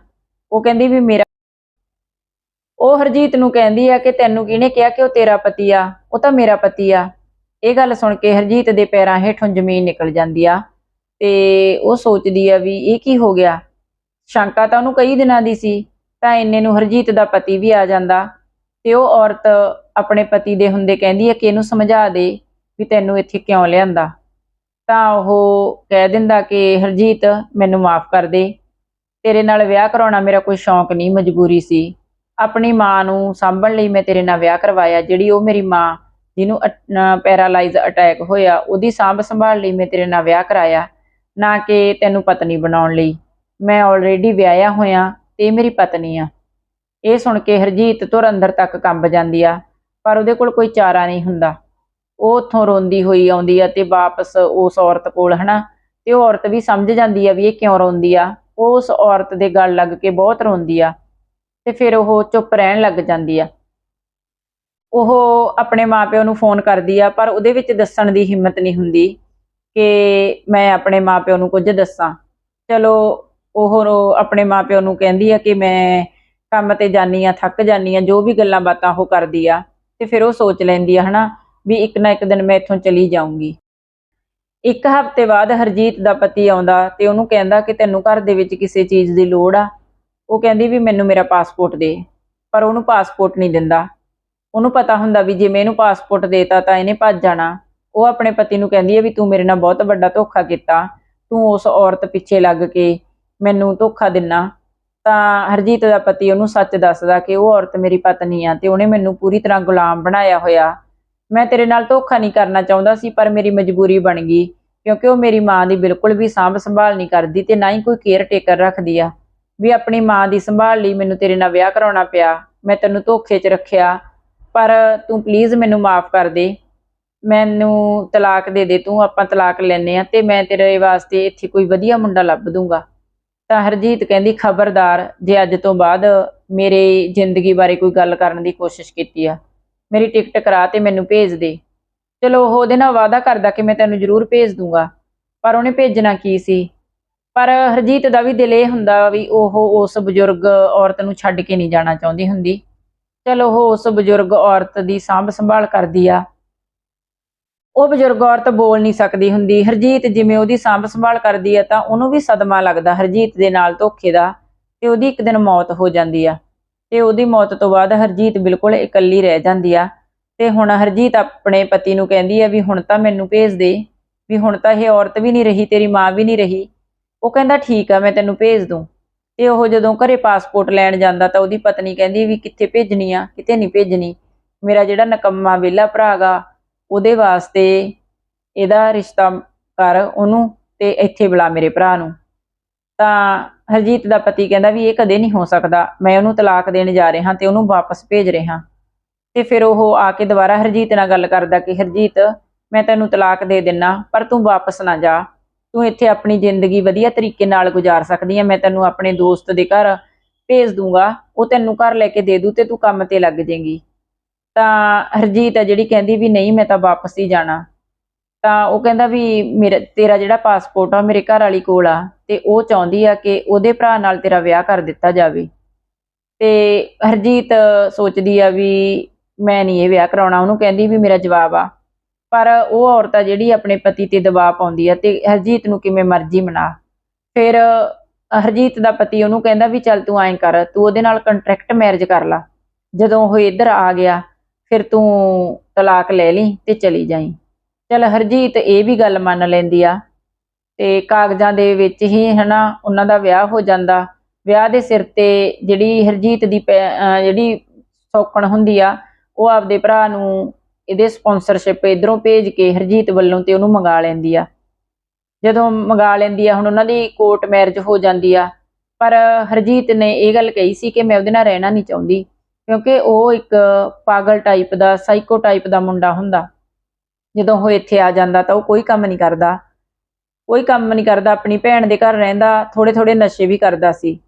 ਉਹ ਕਹਿੰਦੀ ਵੀ ਮੇਰਾ ਉਹ ਹਰਜੀਤ ਨੂੰ ਕਹਿੰਦੀ ਆ ਕਿ ਤੈਨੂੰ ਕਿਹਨੇ ਕਿਹਾ ਕਿ ਉਹ ਤੇਰਾ ਪਤੀ ਆ? ਉਹ ਤਾਂ ਮੇਰਾ ਪਤੀ ਆ। ਇਹ ਗੱਲ ਸੁਣ ਕੇ ਹਰਜੀਤ ਦੇ ਪੈਰਾਂ ਹੇਠੋਂ ਜ਼ਮੀਨ ਨਿਕਲ ਜਾਂਦੀ ਆ ਤੇ ਉਹ ਸੋਚਦੀ ਆ ਵੀ ਇਹ ਕੀ ਹੋ ਗਿਆ? ਸ਼ੰਕਾ ਤਾਂ ਉਹਨੂੰ ਕਈ ਦਿਨਾਂ ਦੀ ਸੀ, ਤਾਂ ਇੰਨੇ ਨੂੰ ਹਰਜੀਤ ਦਾ ਪਤੀ ਵੀ ਆ ਜਾਂਦਾ। ਤੇ ਉਹ ਔਰਤ ਆਪਣੇ ਪਤੀ ਦੇ ਹੁੰਦੇ ਕਹਿੰਦੀ ਹੈ ਕਿ ਇਹਨੂੰ ਸਮਝਾ ਦੇ ਵੀ ਤੈਨੂੰ ਇੱਥੇ ਕਿਉਂ ਲਿਆਂਦਾ। ਤਾਂ ਉਹ ਕਹਿ ਦਿੰਦਾ ਕਿ ਹਰਜੀਤ, ਮੈਨੂੰ ਮਾਫ ਕਰ ਦੇ। ਤੇਰੇ ਨਾਲ ਵਿਆਹ ਕਰਾਉਣਾ ਮੇਰਾ ਕੋਈ ਸ਼ੌਂਕ ਨਹੀਂ, ਮਜਬੂਰੀ ਸੀ। ਆਪਣੀ ਮਾਂ ਨੂੰ ਸਾਂਭਣ ਲਈ ਮੈਂ ਤੇਰੇ ਨਾਲ ਵਿਆਹ ਕਰਵਾਇਆ, ਜਿਹੜੀ ਉਹ ਮੇਰੀ ਮਾਂ ਜਿਹਨੂੰ ਪੈਰਾਲਾਈਜ਼ ਅਟੈਕ ਹੋਇਆ, ਉਹਦੀ ਸਾਂਭ ਸੰਭਾਲ ਲਈ ਮੈਂ ਤੇਰੇ ਨਾਲ ਵਿਆਹ ਕਰਾਇਆ, ਨਾ ਕਿ ਤੈਨੂੰ ਪਤਨੀ ਬਣਾਉਣ ਲਈ। ਮੈਂ ਆਲਰੇਡੀ ਵਿਆਹਿਆ ਹੋਇਆ ਤੇ ਮੇਰੀ ਪਤਨੀ ਆ। ਇਹ ਸੁਣ ਕੇ ਹਰਜੀਤ ਤੁਰ ਅੰਦਰ ਤੱਕ ਕੰਬ ਜਾਂਦੀ ਆ, ਪਰ ਉਹਦੇ ਕੋਲ ਕੋਈ ਚਾਰਾ ਨਹੀਂ ਹੁੰਦਾ। ਉਹ ਉੱਥੋਂ ਰੋਂਦੀ ਹੋਈ ਆਉਂਦੀ ਆ ਤੇ ਵਾਪਸ ਉਸ ਔਰਤ ਕੋਲ, ਹਨਾ? ਤੇ ਉਹ ਔਰਤ ਵੀ ਸਮਝ ਜਾਂਦੀ ਆ ਵੀ ਇਹ ਕਿਉਂ ਰੋਂਦੀ ਆ। ਉਹ ਉਸ ਔਰਤ ਦੇ ਗੱਲ ਲੱਗ ਕੇ ਬਹੁਤ ਰੋਂਦੀ ਆ ਤੇ ਫਿਰ ਉਹ ਚੁੱਪ ਰਹਿਣ ਲੱਗ ਜਾਂਦੀ ਆ। ਉਹ ਆਪਣੇ ਮਾਪਿਆਂ ਨੂੰ ਫੋਨ ਕਰਦੀ ਆ, ਪਰ ਉਹਦੇ ਵਿੱਚ ਦੱਸਣ ਦੀ ਹਿੰਮਤ ਨਹੀਂ ਹੁੰਦੀ ਕਿ ਮੈਂ ਆਪਣੇ ਮਾਪਿਆਂ ਨੂੰ ਕੁਝ ਦੱਸਾਂ। ਚਲੋ, ਉਹ ਆਪਣੇ ਮਾਪਿਆਂ ਨੂੰ ਕਹਿੰਦੀ ਆ ਕਿ ਮੈਂ ਕੰਮ ਤੇ ਜਾਨੀ ਆ, ਥੱਕ ਜਾਨੀ ਆ, ਜੋ ਵੀ ਗੱਲਾਂ ਬਾਤਾਂ ਉਹ ਕਰਦੀ ਆ, ਤੇ ਫਿਰ ਉਹ ਸੋਚ ਲੈਂਦੀ ਆ, ਹਨਾ, ਵੀ ਇੱਕ ਨਾ ਇੱਕ ਦਿਨ ਮੈਂ ਇੱਥੋਂ ਚਲੀ ਜਾਊਂਗੀ। ਇੱਕ ਹਫ਼ਤੇ ਬਾਅਦ ਹਰਜੀਤ ਦਾ ਪਤੀ ਆਉਂਦਾ ਤੇ ਉਹਨੂੰ ਕਹਿੰਦਾ ਕਿ ਤੈਨੂੰ ਘਰ ਦੇ ਵਿੱਚ ਕਿਸੇ ਚੀਜ਼ ਦੀ ਲੋੜ ਆ। ਉਹ ਕਹਿੰਦੀ ਵੀ ਮੈਨੂੰ ਮੇਰਾ ਪਾਸਪੋਰਟ ਦੇ, ਪਰ ਉਹਨੂੰ ਪਾਸਪੋਰਟ ਨਹੀਂ ਦਿੰਦਾ। ਉਹਨੂੰ ਪਤਾ ਹੁੰਦਾ ਵੀ ਜੇ ਮੈਂ ਇਹਨੂੰ ਪਾਸਪੋਰਟ ਦੇਤਾ ਤਾਂ ਇਹਨੇ ਭੱਜ ਜਾਣਾ। ਉਹ ਆਪਣੇ ਪਤੀ ਨੂੰ ਕਹਿੰਦੀ ਹੈ ਵੀ ਤੂੰ ਮੇਰੇ ਨਾਲ ਬਹੁਤ ਵੱਡਾ ਧੋਖਾ ਕੀਤਾ। ਤੂੰ ਉਸ ਔਰਤ ਪਿੱਛੇ ਲੱਗ ਕੇ ਮੈਨੂੰ ਧੋਖਾ ਦਿੰਨਾ। ਤਾਂ ਹਰਜੀਤ ਦਾ ਪਤੀ ਉਹਨੂੰ ਸੱਚ ਦੱਸਦਾ ਕਿ ਉਹ ਔਰਤ ਮੇਰੀ ਪਤਨੀ ਆ ਤੇ ਉਹਨੇ ਮੈਨੂੰ ਪੂਰੀ ਤਰ੍ਹਾਂ ਗੁਲਾਮ ਬਣਾਇਆ ਹੋਇਆ। ਮੈਂ ਤੇਰੇ ਨਾਲ ਧੋਖਾ ਨਹੀਂ ਕਰਨਾ ਚਾਹੁੰਦਾ ਸੀ, ਪਰ ਮੇਰੀ ਮਜਬੂਰੀ ਬਣ ਗਈ, ਕਿਉਂਕਿ ਉਹ ਮੇਰੀ ਮਾਂ ਦੀ ਬਿਲਕੁਲ ਵੀ ਸਾਂਭ ਸੰਭਾਲ ਨਹੀਂ ਕਰਦੀ ਤੇ ਨਾ ਹੀ ਕੋਈ ਕੇਅਰ ਟੇਕਰ ਰੱਖਦੀ ਆ। ਵੀ ਆਪਣੀ ਮਾਂ ਦੀ ਸੰਭਾਲ ਲਈ ਮੈਨੂੰ ਤੇਰੇ ਨਾਲ ਵਿਆਹ ਕਰਾਉਣਾ ਪਿਆ, ਮੈਂ ਤੈਨੂੰ ਧੋਖੇ 'ਚ ਰੱਖਿਆ, ਪਰ ਤੂੰ ਪਲੀਜ਼ ਮੈਨੂੰ ਮਾਫ ਕਰ ਦੇ। ਮੈਨੂੰ ਤਲਾਕ ਦੇ ਦੇ, ਤੂੰ ਆਪਾਂ ਤਲਾਕ ਲੈਨੇ ਆ ਤੇ ਮੈਂ ਤੇਰੇ ਵਾਸਤੇ ਇੱਥੇ ਕੋਈ ਵਧੀਆ ਮੁੰਡਾ ਲੱਭ ਦੂੰਗਾ। ਤਾਂ ਹਰਜੀਤ ਕਹਿੰਦੀ, ਖਬਰਦਾਰ, ਜੇ ਅੱਜ ਤੋਂ ਬਾਅਦ ਮੇਰੇ ਜ਼ਿੰਦਗੀ ਬਾਰੇ ਕੋਈ ਗੱਲ ਕਰਨ ਦੀ ਕੋਸ਼ਿਸ਼ ਕੀਤੀ ਆ, ਮੇਰੀ ਟਿਕਟ ਕਰਾ ਤੇ ਮੈਨੂੰ ਭੇਜ ਦੇ। ਚਲੋ, ਉਹ ਉਹਦੇ ਨਾਲ ਵਾਅਦਾ ਕਰਦਾ ਕਿ ਮੈਂ ਤੈਨੂੰ ਜ਼ਰੂਰ ਭੇਜ ਦੂੰਗਾ, ਪਰ ਉਹਨੇ ਭੇਜਣਾ ਕੀ ਸੀ? ਪਰ ਹਰਜੀਤ ਦਾ ਵੀ ਦਿਲ ਇਹ ਹੁੰਦਾ ਵੀ ਉਹ ਉਸ ਬਜ਼ੁਰਗ ਔਰਤ ਨੂੰ ਛੱਡ ਕੇ ਨਹੀਂ ਜਾਣਾ ਚਾਹੁੰਦੀ ਹੁੰਦੀ। ਚਲੋ, ਉਹ ਉਸ ਬਜ਼ੁਰਗ ਔਰਤ ਦੀ ਸਾਂਭ ਸੰਭਾਲ ਕਰਦੀ ਆ ਉਹ ਬਜ਼ੁਰਗ ਔਰਤ ਬੋਲ ਨਹੀਂ ਸਕਦੀ ਹੁੰਦੀ। ਹਰਜੀਤ ਜਿਵੇਂ ਉਹਦੀ ਸਾਂਭ ਸੰਭਾਲ ਕਰਦੀ ਆ ਤਾਂ ਉਹਨੂੰ ਵੀ ਸਦਮਾ ਲੱਗਦਾ। ਹਰਜੀਤ ਦੇ ਨਾਲ ਧੋਖੇ ਦਾ ਤੇ ਉਹਦੀ ਇੱਕ ਦਿਨ ਮੌਤ ਹੋ ਜਾਂਦੀ ਆ। ਤੇ ਉਹਦੀ ਮੌਤ ਤੋਂ ਬਾਅਦ ਹਰਜੀਤ ਬਿਲਕੁਲ ਇਕੱਲੀ ਰਹਿ ਜਾਂਦੀ ਆ। ਤੇ ਹੁਣ ਹਰਜੀਤ ਆਪਣੇ ਪਤੀ ਨੂੰ ਕਹਿੰਦੀ ਆ ਵੀ ਹੁਣ ਤਾਂ ਮੈਨੂੰ ਭੇਜ ਦੇ। ਵੀ ਹੁਣ ਤਾਂ ਇਹ ਔਰਤ ਵੀ ਨਹੀਂ ਰਹੀ, ਤੇਰੀ ਮਾਂ ਵੀ ਨਹੀਂ ਰਹੀ। ਉਹ ਕਹਿੰਦਾ, ਠੀਕ ਆ, ਮੈਂ ਤੈਨੂੰ ਭੇਜ ਦੂੰ। ਤੇ ਉਹ ਜਦੋਂ ਘਰੇ ਪਾਸਪੋਰਟ ਲੈਣ ਜਾਂਦਾ ਤਾਂ ਉਹਦੀ ਪਤਨੀ ਕਹਿੰਦੀ ਵੀ ਕਿੱਥੇ ਭੇਜਣੀ ਆ? ਕਿਤੇ ਨਹੀਂ ਭੇਜਣੀ। ਮੇਰਾ ਜਿਹੜਾ ਨਕੰਮਾ ਵਿਹਲਾ ਭਰਾ ਗਾ ਉਹਦੇ ਵਾਸਤੇ ਇਹਦਾ ਰਿਸ਼ਤਾ ਕਰ ਉਹਨੂੰ ਤੇ ਇੱਥੇ ਬੁਲਾ ਮੇਰੇ ਭਰਾ ਨੂੰ। ਤਾਂ ਹਰਜੀਤ ਦਾ ਪਤੀ ਕਹਿੰਦਾ ਵੀ ਇਹ ਕਦੇ ਨਹੀਂ ਹੋ ਸਕਦਾ, ਮੈਂ ਉਹਨੂੰ ਤਲਾਕ ਦੇਣ ਜਾ ਰਿਹਾ ਤੇ ਉਹਨੂੰ ਵਾਪਸ ਭੇਜ ਰਿਹਾ। ਤੇ ਫਿਰ ਉਹ ਆ ਕੇ ਦੁਬਾਰਾ ਹਰਜੀਤ ਨਾਲ ਗੱਲ ਕਰਦਾ ਕਿ ਹਰਜੀਤ, ਮੈਂ ਤੈਨੂੰ ਤਲਾਕ ਦੇ ਦਿੰਨਾ, ਪਰ ਤੂੰ ਵਾਪਸ ਨਾ ਜਾ। ਤੂੰ ਇੱਥੇ ਆਪਣੀ ਜ਼ਿੰਦਗੀ ਵਧੀਆ ਤਰੀਕੇ ਨਾਲ ਗੁਜ਼ਾਰ ਸਕਦੀ ਹੈ ਮੈਂ ਤੈਨੂੰ ਆਪਣੇ ਦੋਸਤ ਦੇ ਘਰ ਭੇਜ ਦੂੰਗਾ, ਉਹ ਤੈਨੂੰ ਘਰ ਲੈ ਕੇ ਦੇ ਦੂ ਤੇ ਤੂੰ ਕੰਮ ਤੇ ਲੱਗ ਜਾਏਗੀ ਤਾਂ ਹਰਜੀਤ ਆ ਜਿਹੜੀ ਕਹਿੰਦੀ ਵੀ ਨਹੀਂ, ਮੈਂ ਤਾਂ ਵਾਪਸ ਹੀ ਜਾਣਾ। ਤਾਂ ਉਹ ਕਹਿੰਦਾ ਵੀ ਮੇਰਾ, ਤੇਰਾ ਜਿਹੜਾ ਪਾਸਪੋਰਟ ਆ ਮੇਰੇ ਘਰ ਵਾਲੀ ਕੋਲ ਆ, ਤੇ ਉਹ ਚਾਹੁੰਦੀ ਆ ਕਿ ਉਹਦੇ ਭਰਾ ਨਾਲ ਤੇਰਾ ਵਿਆਹ ਕਰ ਦਿੱਤਾ ਜਾਵੇ। ਤੇ ਹਰਜੀਤ ਸੋਚਦੀ ਆ ਵੀ ਮੈਂ ਨਹੀਂ ਇਹ ਵਿਆਹ ਕਰਾਉਣਾ। ਉਹਨੂੰ ਕਹਿੰਦੀ ਵੀ ਮੇਰਾ ਜਵਾਬ ਆ। ਪਰ ਉਹ ਔਰਤ ਆ ਜਿਹੜੀ ਆਪਣੇ ਪਤੀ ਤੇ ਦਬਾਅ ਪਾਉਂਦੀ ਆ ਤੇ ਹਰਜੀਤ ਨੂੰ ਕਿਵੇਂ ਮਰਜ਼ੀ ਮਨਾ। ਫਿਰ ਹਰਜੀਤ ਦਾ ਪਤੀ ਉਹਨੂੰ ਕਹਿੰਦਾ ਵੀ ਚੱਲ ਤੂੰ ਐਂ ਕਰ, ਤੂੰ ਉਹਦੇ ਨਾਲ ਕੰਟਰੈਕਟ ਮੈਰਿਜ ਕਰ ਲਾ। ਜਦੋਂ ਉਹ ਇੱਧਰ ਆ ਗਿਆ ਫਿਰ ਤੂੰ ਤਲਾਕ ਲੈ ਲਈ ਤੇ ਚਲੀ ਜਾਈ। ਚਲ ਹਰਜੀਤ ਇਹ ਵੀ ਗੱਲ ਮੰਨ ਲੈਂਦੀ ਆ। ਤੇ ਕਾਗਜ਼ਾਂ ਦੇ ਵਿੱਚ ਹੀ ਹਨਾ ਉਹਨਾਂ ਦਾ ਵਿਆਹ ਹੋ ਜਾਂਦਾ। ਵਿਆਹ ਦੇ ਸਿਰ ਤੇ ਜਿਹੜੀ ਹਰਜੀਤ ਦੀ ਪੈ- ਜਿਹੜੀ ਸੌਕਣ ਹੁੰਦੀ ਆ, ਉਹ ਆਪਦੇ ਭਰਾ ਨੂੰ ਇਹਦੇ ਸਪਾਂਸਰਸ਼ਿਪ ਇਧਰੋਂ ਭੇਜ ਕੇ ਹਰਜੀਤ ਵੱਲੋਂ ਤੇ ਉਹਨੂੰ ਮੰਗਾ ਲੈਂਦੀ ਆ। ਜਦੋਂ ਮੰਗਾ ਲੈਂਦੀ ਆ, ਹੁਣ ਉਹਨਾਂ ਦੀ ਕੋਰਟ ਮੈਰਿਜ ਹੋ ਜਾਂਦੀ ਆ। ਪਰ ਹਰਜੀਤ ਨੇ ਇਹ ਗੱਲ ਕਹੀ ਸੀ ਕਿ ਮੈਂ ਉਹਦੇ ਨਾਲ ਰਹਿਣਾ ਨਹੀਂ ਚਾਹੁੰਦੀ। ਕਿਉਂਕਿ ਉਹ ਇੱਕ ਪਾਗਲ ਟਾਈਪ ਦਾ ਸਾਈਕੋ ਟਾਈਪ ਦਾ ਮੁੰਡਾ ਹੁੰਦਾ। ਜਦੋਂ ਉਹ ਇੱਥੇ ਆ ਜਾਂਦਾ ਤਾਂ ਉਹ ਕੋਈ ਕੰਮ ਨਹੀਂ ਕਰਦਾ। ਕੋਈ ਕੰਮ ਨਹੀਂ ਕਰਦਾ, ਆਪਣੀ ਭੈਣ ਦੇ ਘਰ ਰਹਿੰਦਾ ਥੋੜੇ ਥੋੜੇ ਨਸ਼ੇ ਵੀ ਕਰਦਾ ਸੀ।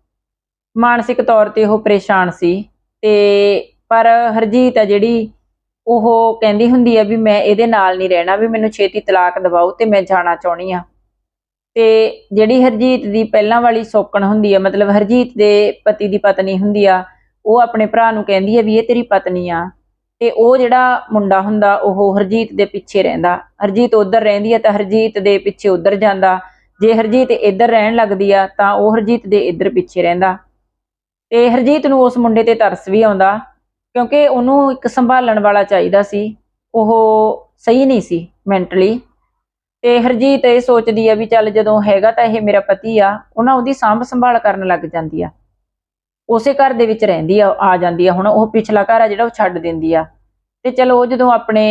ਮਾਨਸਿਕ ਤੌਰ ਤੇ ਉਹ ਪਰੇਸ਼ਾਨ ਸੀ ਤੇ ਪਰ ਹਰਜੀਤ ਆ ਜਿਹੜੀ, ਉਹ ਕਹਿੰਦੀ ਹੁੰਦੀ ਆ ਵੀ ਮੈਂ ਇਹਦੇ ਨਾਲ ਨਹੀਂ ਰਹਿਣਾ, ਵੀ ਮੈਨੂੰ ਛੇਤੀ ਤਲਾਕ ਦਿਵਾਓ ਤੇ ਮੈਂ ਜਾਣਾ ਚਾਹੁੰਦੀ ਆ। ਤੇ ਜਿਹੜੀ ਹਰਜੀਤ ਦੀ ਪਹਿਲਾਂ ਵਾਲੀ ਸੌਕਣ ਹੁੰਦੀ ਆ, ਮਤਲਬ ਹਰਜੀਤ ਦੇ ਪਤੀ ਦੀ ਪਤਨੀ ਹੁੰਦੀ ਆ ਉਹ ਆਪਣੇ ਭਰਾ ਨੂੰ ਕਹਿੰਦੀ ਹੈ ਵੀ ਇਹ ਤੇਰੀ ਪਤਨੀ ਆ। ਤੇ ਉਹ ਜਿਹੜਾ ਮੁੰਡਾ ਹੁੰਦਾ, ਉਹ ਹਰਜੀਤ ਦੇ ਪਿੱਛੇ ਰਹਿੰਦਾ। ਹਰਜੀਤ ਉਧਰ ਰਹਿੰਦੀ ਹੈ ਤਾਂ ਹਰਜੀਤ ਦੇ ਪਿੱਛੇ ਉਧਰ ਜਾਂਦਾ। ਜੇ ਹਰਜੀਤ ਇੱਧਰ ਰਹਿਣ ਲੱਗਦੀ ਆ ਤਾਂ ਉਹ ਹਰਜੀਤ ਦੇ ਇੱਧਰ ਪਿੱਛੇ ਰਹਿੰਦਾ। ਤੇ ਹਰਜੀਤ ਨੂੰ ਉਸ ਮੁੰਡੇ ਤੇ ਤਰਸ ਵੀ ਆਉਂਦਾ, ਕਿਉਂਕਿ ਉਹਨੂੰ ਇੱਕ ਸੰਭਾਲਣ ਵਾਲਾ ਚਾਹੀਦਾ ਸੀ। ਉਹ ਸਹੀ ਨਹੀਂ ਸੀ ਮੈਂਟਲੀ। ਤੇ ਹਰਜੀਤ ਇਹ ਸੋਚਦੀ ਆ ਵੀ ਚੱਲ ਜਦੋਂ ਹੈਗਾ ਤਾਂ ਇਹ ਮੇਰਾ ਪਤੀ ਆ, ਉਹਨਾਂ ਉਹਦੀ ਸਾਂਭ ਸੰਭਾਲ ਕਰਨ ਲੱਗ ਜਾਂਦੀ ਆ। ਉਸੇ ਘਰ ਦੇ ਵਿੱਚ ਰਹਿੰਦੀ ਆ ਆ ਜਾਂਦੀ ਆ। ਹੁਣ ਉਹ ਪਿਛਲਾ ਘਰ ਆ ਜਿਹੜਾ ਉਹ ਛੱਡ ਦਿੰਦੀ ਆ। ਤੇ ਚਲੋ ਉਹ ਜਦੋਂ ਆਪਣੇ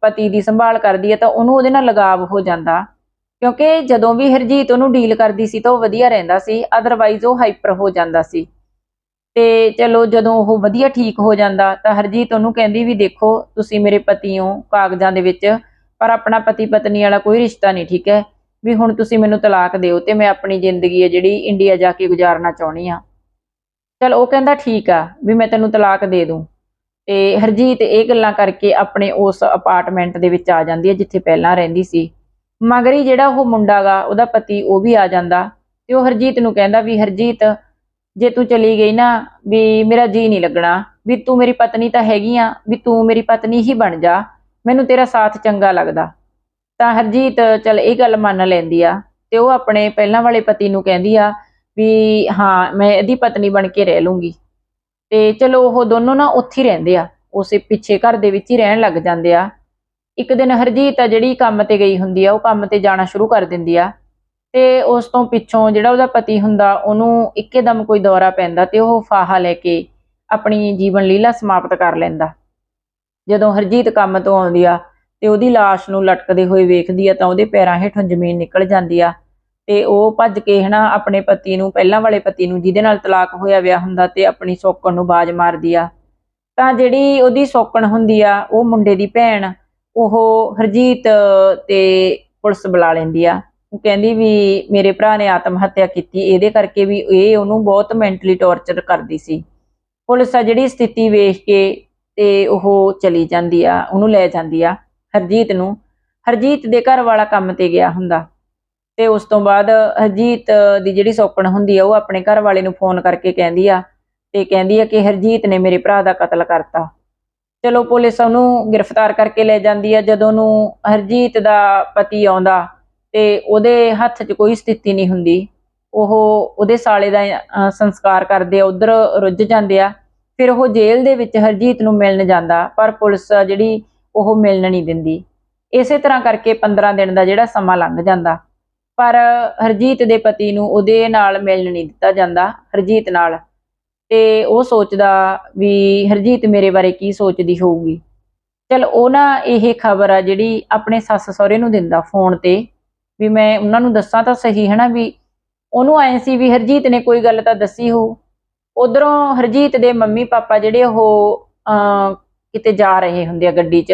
ਪਤੀ ਦੀ ਸੰਭਾਲ ਕਰਦੀ ਆ ਤਾਂ ਉਹਨੂੰ ਉਹਦੇ ਨਾਲ ਲਗਾਵ ਹੋ ਜਾਂਦਾ। ਕਿਉਂਕਿ ਜਦੋਂ ਵੀ ਹਰਜੀਤ ਉਹਨੂੰ ਡੀਲ ਕਰਦੀ ਸੀ ਤਾਂ ਉਹ ਵਧੀਆ ਰਹਿੰਦਾ ਸੀ ਅਦਰਵਾਈਜ਼ ਉਹ ਹਾਈਪਰ ਹੋ ਜਾਂਦਾ ਸੀ। ਤੇ ਚਲੋ ਜਦੋਂ ਉਹ ਵਧੀਆ ਠੀਕ ਹੋ ਜਾਂਦਾ ਤਾਂ ਹਰਜੀਤ ਉਹਨੂੰ ਕਹਿੰਦੀ ਵੀ ਦੇਖੋ, ਤੁਸੀਂ ਮੇਰੇ ਪਤੀ ਹੋ ਕਾਗਜ਼ਾਂ ਦੇ ਵਿੱਚ, ਪਰ ਆਪਣਾ ਪਤੀ ਪਤਨੀ ਵਾਲਾ ਕੋਈ ਰਿਸ਼ਤਾ ਨਹੀਂ, ਠੀਕ ਹੈ? ਵੀ ਹੁਣ ਤੁਸੀਂ ਮੈਨੂੰ ਤਲਾਕ ਦਿਓ ਤੇ ਮੈਂ ਆਪਣੀ ਜ਼ਿੰਦਗੀ ਹੈ ਜਿਹੜੀ ਇੰਡੀਆ ਜਾ ਕੇ ਗੁਜ਼ਾਰਨਾ ਚਾਹੁੰਦੀ ਆ ਚਲ ਉਹ ਕਹਿੰਦਾ ਠੀਕ ਆ, ਵੀ ਮੈਂ ਤੈਨੂੰ ਤਲਾਕ ਦੇ ਦੂੰ। ਤੇ ਹਰਜੀਤ ਇਹ ਗੱਲਾਂ ਕਰਕੇ ਆਪਣੇ ਉਸ ਅਪਾਰਟਮੈਂਟ ਦੇ ਵਿੱਚ ਆ ਜਾਂਦੀ ਹੈ ਜਿੱਥੇ ਪਹਿਲਾਂ ਰਹਿੰਦੀ ਸੀ। ਮਗਰ ਹੀ ਜਿਹੜਾ ਉਹ ਮੁੰਡਾ ਗਾ, ਉਹਦਾ ਪਤੀ ਉਹ ਵੀ ਆ ਜਾਂਦਾ। ਤੇ ਉਹ ਹਰਜੀਤ ਨੂੰ ਕਹਿੰਦਾ ਵੀ, ਹਰਜੀਤ, ਜੇ ਤੂੰ ਚਲੀ ਗਈ ਨਾ, ਵੀ ਮੇਰਾ ਜੀ ਨਹੀਂ ਲੱਗਣਾ, ਵੀ ਤੂੰ ਮੇਰੀ ਪਤਨੀ ਤਾਂ ਹੈਗੀ ਆ, ਵੀ ਤੂੰ ਮੇਰੀ ਪਤਨੀ ਹੀ ਬਣ ਜਾ, ਮੈਨੂੰ ਤੇਰਾ ਸਾਥ ਚੰਗਾ ਲੱਗਦਾ। ਤਾਂ ਹਰਜੀਤ ਚਲ ਇਹ ਗੱਲ ਮੰਨ ਲੈਂਦੀ ਆ, ਤੇ ਉਹ ਆਪਣੇ ਪਹਿਲਾਂ ਵਾਲੇ ਪਤੀ ਨੂੰ ਕਹਿੰਦੀ ਆ ਵੀ ਹਾਂ, ਮੈਂ ਇਹਦੀ ਪਤਨੀ ਬਣ ਕੇ ਰਹਿ ਲੂੰਗੀ। ਤੇ ਚਲੋ ਉਹ ਦੋਨੋਂ ਨਾ ਉੱਥੇ ਹੀ ਰਹਿੰਦੇ ਆ। ਉਸੇ ਪਿੱਛੇ ਘਰ ਦੇ ਵਿੱਚ ਹੀ ਰਹਿਣ ਲੱਗ ਜਾਂਦੇ ਆ। ਇੱਕ ਦਿਨ ਹਰਜੀਤ ਆ ਜਿਹੜੀ ਕੰਮ ਤੇ ਗਈ ਹੁੰਦੀ ਆ, ਉਹ ਕੰਮ ਤੇ ਜਾਣਾ ਸ਼ੁਰੂ ਕਰ ਦਿੰਦੀ ਆ। ਤੇ ਉਸ ਤੋਂ ਪਿੱਛੋਂ ਜਿਹੜਾ ਉਹਦਾ ਪਤੀ ਹੁੰਦਾ, ਉਹਨੂੰ ਇੱਕੇਦਮ ਕੋਈ ਦੌਰਾ ਪੈਂਦਾ ਤੇ ਉਹ ਫਾਹਾ ਲੈ ਕੇ ਆਪਣੀ ਜੀਵਨ ਲੀਲਾ ਸਮਾਪਤ ਕਰ ਲੈਂਦਾ। ਜਦੋਂ ਹਰਜੀਤ ਕੰਮ ਤੋਂ ਆਉਂਦੀ ਆ ਤੇ ਉਹਦੀ ਲਾਸ਼ ਨੂੰ ਲਟਕਦੇ ਹੋਏ ਵੇਖਦੀ ਆ ਤਾਂ ਉਹਦੇ ਪੈਰਾਂ ਹੇਠੋਂ ਜ਼ਮੀਨ ਨਿਕਲ ਜਾਂਦੀ ਆ। ਤੇ ਉਹ ਭੱਜ ਕੇ ਹਨਾ ਆਪਣੇ ਪਤੀ ਨੂੰ, ਪਹਿਲਾਂ ਵਾਲੇ ਪਤੀ ਨੂੰ ਜਿਹਦੇ ਨਾਲ ਤਲਾਕ ਹੋਇਆ ਵਿਆਹ ਹੁੰਦਾ ਤੇ ਆਪਣੀ ਸੌਕਣ ਨੂੰ ਬਾਜ ਮਾਰਦੀ ਆ। ਤਾਂ ਜਿਹੜੀ ਉਹਦੀ ਸੌਕਣ ਹੁੰਦੀ ਆ, ਉਹ ਮੁੰਡੇ ਦੀ ਭੈਣ, ਉਹ ਹਰਜੀਤ ਤੇ ਪੁਲਿਸ ਬੁਲਾ ਲੈਂਦੀ ਆ। ਉਹ ਕਹਿੰਦੀ ਵੀ ਮੇਰੇ ਭਰਾ ਨੇ ਆਤਮ ਹੱਤਿਆ ਕੀਤੀ, ਇਹਦੇ ਕਰਕੇ ਵੀ ਇਹ ਉਹਨੂੰ ਬਹੁਤ ਮੈਂਟਲੀ ਟੌਰਚਰ ਕਰਦੀ ਸੀ। ਪੁਲਿਸ ਆ ਜਿਹੜੀ ਸਥਿਤੀ ਵੇਖ ਕੇ ਤੇ ਉਹ ਚਲੀ ਜਾਂਦੀ ਆ, ਉਹਨੂੰ ਲੈ ਜਾਂਦੀ ਆ ਹਰਜੀਤ ਨੂੰ। ਹਰਜੀਤ ਦੇ ਘਰ ਵਾਲਾ ਕੰਮ ਤੇ ਗਿਆ ਹੁੰਦਾ। ਤੇ ਉਸ ਤੋਂ ਬਾਅਦ ਹਰਜੀਤ ਦੀ ਜਿਹੜੀ ਸੌਕਣ ਹੁੰਦੀ ਆ, ਉਹ ਆਪਣੇ ਘਰ ਵਾਲੇ ਨੂੰ ਫੋਨ ਕਰਕੇ ਕਹਿੰਦੀ ਆ ਤੇ ਕਹਿੰਦੀ ਆ ਕਿ ਹਰਜੀਤ ਨੇ ਮੇਰੇ ਭਰਾ ਦਾ ਕਤਲ ਕਰਤਾ। ਚਲੋ ਪੁਲਿਸ ਉਹਨੂੰ ਗ੍ਰਿਫਤਾਰ ਕਰਕੇ ਲੈ ਜਾਂਦੀ ਆ, ਜਦੋਂ ਨੂੰ ਹਰਜੀਤ ਦਾ ਪਤੀ ਆਉਂਦਾ ਤੇ ਉਹਦੇ ਹੱਥ 'ਚ ਕੋਈ ਸਥਿਤੀ ਨਹੀਂ ਹੁੰਦੀ। ਉਹ ਉਹਦੇ ਸਾਲੇ ਦਾ ਸੰਸਕਾਰ ਕਰਦੇ ਆ, ਉਧਰ ਰੁੱਝ ਜਾਂਦੇ ਆ। ਫਿਰ ਉਹ ਜੇਲ੍ਹ ਦੇ ਵਿੱਚ ਹਰਜੀਤ ਨੂੰ ਮਿਲਣ ਜਾਂਦਾ, ਪਰ ਪੁਲਿਸ ਜਿਹੜੀ ਉਹ ਮਿਲਣ ਨਹੀਂ ਦਿੰਦੀ। ਇਸੇ ਤਰ੍ਹਾਂ ਕਰਕੇ 15 ਦਿਨ ਦਾ ਜਿਹੜਾ ਸਮਾਂ ਲੰਘ ਜਾਂਦਾ। ਪਰ ਹਰਜੀਤ ਦੇ ਪਤੀ ਨੂੰ ਉਹਦੇ ਨਾਲ ਮਿਲਣ ਨਹੀਂ ਦਿੱਤਾ ਜਾਂਦਾ ਹਰਜੀਤ ਨਾਲ। ਤੇ ਉਹ ਸੋਚਦਾ ਵੀ ਹਰਜੀਤ ਮੇਰੇ ਬਾਰੇ ਕੀ ਸੋਚਦੀ ਹੋਊਗੀ। ਚਲ ਉਹ ਨਾ ਇਹ ਖਬਰ ਆ ਜਿਹੜੀ ਆਪਣੇ ਸੱਸ ਸਹੁਰੇ ਨੂੰ ਦਿੰਦਾ ਫੋਨ ਤੇ ਵੀ ਮੈਂ ਉਹਨਾਂ ਨੂੰ ਦੱਸਾਂ ਤਾਂ ਸਹੀ ਹੈ ਨਾ ਵੀ ਉਹਨੂੰ ਐ ਸੀ ਵੀ ਹਰਜੀਤ ਨੇ ਕੋਈ ਗੱਲ ਤਾਂ ਦੱਸੀ ਹੋ ਉਧਰੋਂ ਹਰਜੀਤ ਦੇ ਮੰਮੀ ਪਾਪਾ ਜਿਹੜੇ ਉਹ ਅਹ, ਕਿਤੇ ਜਾ ਰਹੇ ਹੁੰਦੇ ਆ ਗੱਡੀ 'ਚ।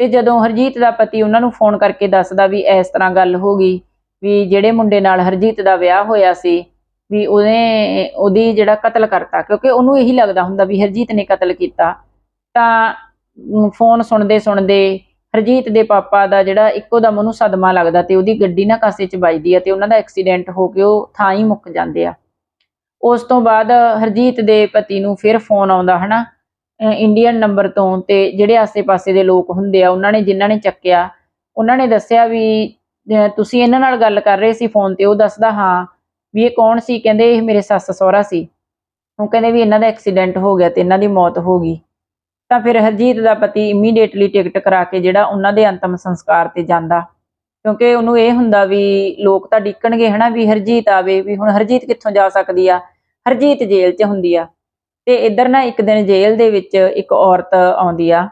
ਤੇ ਜਦੋਂ ਹਰਜੀਤ ਦਾ ਪਤੀ ਉਹਨਾਂ ਨੂੰ ਫੋਨ ਕਰਕੇ ਦੱਸਦਾ ਵੀ ਇਸ ਤਰ੍ਹਾਂ ਗੱਲ ਹੋ ਗਈ ਵੀ ਜਿਹੜੇ ਮੁੰਡੇ ਨਾਲ ਹਰਜੀਤ ਦਾ ਵਿਆਹ ਹੋਇਆ ਸੀ, ਵੀ ਉਹਨੇ, ਉਹਦੀ ਜਿਹੜਾ ਕਤਲ ਕਰਤਾ, ਕਿਉਂਕਿ ਉਹਨੂੰ ਇਹੀ ਲੱਗਦਾ ਹੁੰਦਾ ਵੀ ਹਰਜੀਤ ਨੇ ਕਤਲ ਕੀਤਾ। ਤਾਂ ਫੋਨ ਸੁਣਦੇ ਸੁਣਦੇ ਹਰਜੀਤ ਦੇ ਪਾਪਾ ਦਾ ਜਿਹੜਾ ਇੱਕੋ ਦਮ ਉਹਨੂੰ ਸਦਮਾ ਲੱਗਦਾ ਤੇ ਉਹਦੀ ਗੱਡੀ ਨਾ ਕਾਸੇ 'ਚ ਵੱਜਦੀ ਆ ਤੇ ਉਹਨਾਂ ਦਾ ਐਕਸੀਡੈਂਟ ਹੋ ਕੇ ਉਹ ਥਾਂ ਹੀ ਮੁੱਕ ਜਾਂਦੇ ਆ। ਉਸ ਤੋਂ ਬਾਅਦ ਹਰਜੀਤ ਦੇ ਪਤੀ ਨੂੰ ਫਿਰ ਫੋਨ ਆਉਂਦਾ, ਹਨਾ? ਇੰਡੀਅਨ ਨੰਬਰ ਤੋਂ ਤੇ ਜਿਹੜੇ ਆਸੇ-ਪਾਸੇ ਦੇ ਲੋਕ ਹੁੰਦੇ ਆ, ਉਹਨਾਂ ਨੇ, ਜਿਨ੍ਹਾਂ ਨੇ ਚੱਕਿਆ, ਉਹਨਾਂ ਨੇ ਦੱਸਿਆ ਵੀ ਤੁਸੀਂ ਇਹਨਾਂ ਨਾਲ ਗੱਲ ਕਰ ਰਹੇ ਸੀ ਫੋਨ ਤੇ, ਉਹ ਦੱਸਦਾ, ਹਾਂ, ਵੀ ਇਹ ਕੌਣ ਸੀ? ਕਹਿੰਦੇ, ਇਹ ਮੇਰੇ ਸੱਸ ਸਹੁਰਾ ਸੀ। ਉਹ ਕਹਿੰਦੇ ਵੀ ਇਹਨਾਂ ਦਾ ਐਕਸੀਡੈਂਟ ਹੋ ਗਿਆ ਤੇ ਇਹਨਾਂ ਦੀ ਮੌਤ ਹੋ ਗਈ। ਤਾਂ ਫਿਰ ਹਰਜੀਤ ਦਾ ਪਤੀ ਇਮੀਡੀਏਟਲੀ ਟਿਕਟ ਕਰਾ ਕੇ ਜਿਹੜਾ ਉਹਨਾਂ ਦੇ ਅੰਤਮ ਸੰਸਕਾਰ ਤੇ ਜਾਂਦਾ। ਕਿਉਂਕਿ ਉਹਨੂੰ ਇਹ ਹੁੰਦਾ ਵੀ ਲੋਕ ਤਾਂ ਡਿੱਕਣਗੇ, ਹਨਾ, ਵੀ ਹਰਜੀਤ ਆਵੇ, ਵੀ ਹੁਣ ਹਰਜੀਤ ਕਿੱਥੋਂ ਜਾ ਸਕਦੀ ਆ? ਹਰਜੀਤ ਜੇਲ੍ਹ 'ਚ ਹੁੰਦੀ ਆ। ਤੇ ਇੱਧਰ ਨਾ ਇੱਕ ਦਿਨ ਜੇਲ੍ਹ ਦੇ ਵਿੱਚ ਇੱਕ ਔਰਤ ਆਉਂਦੀ ਆ।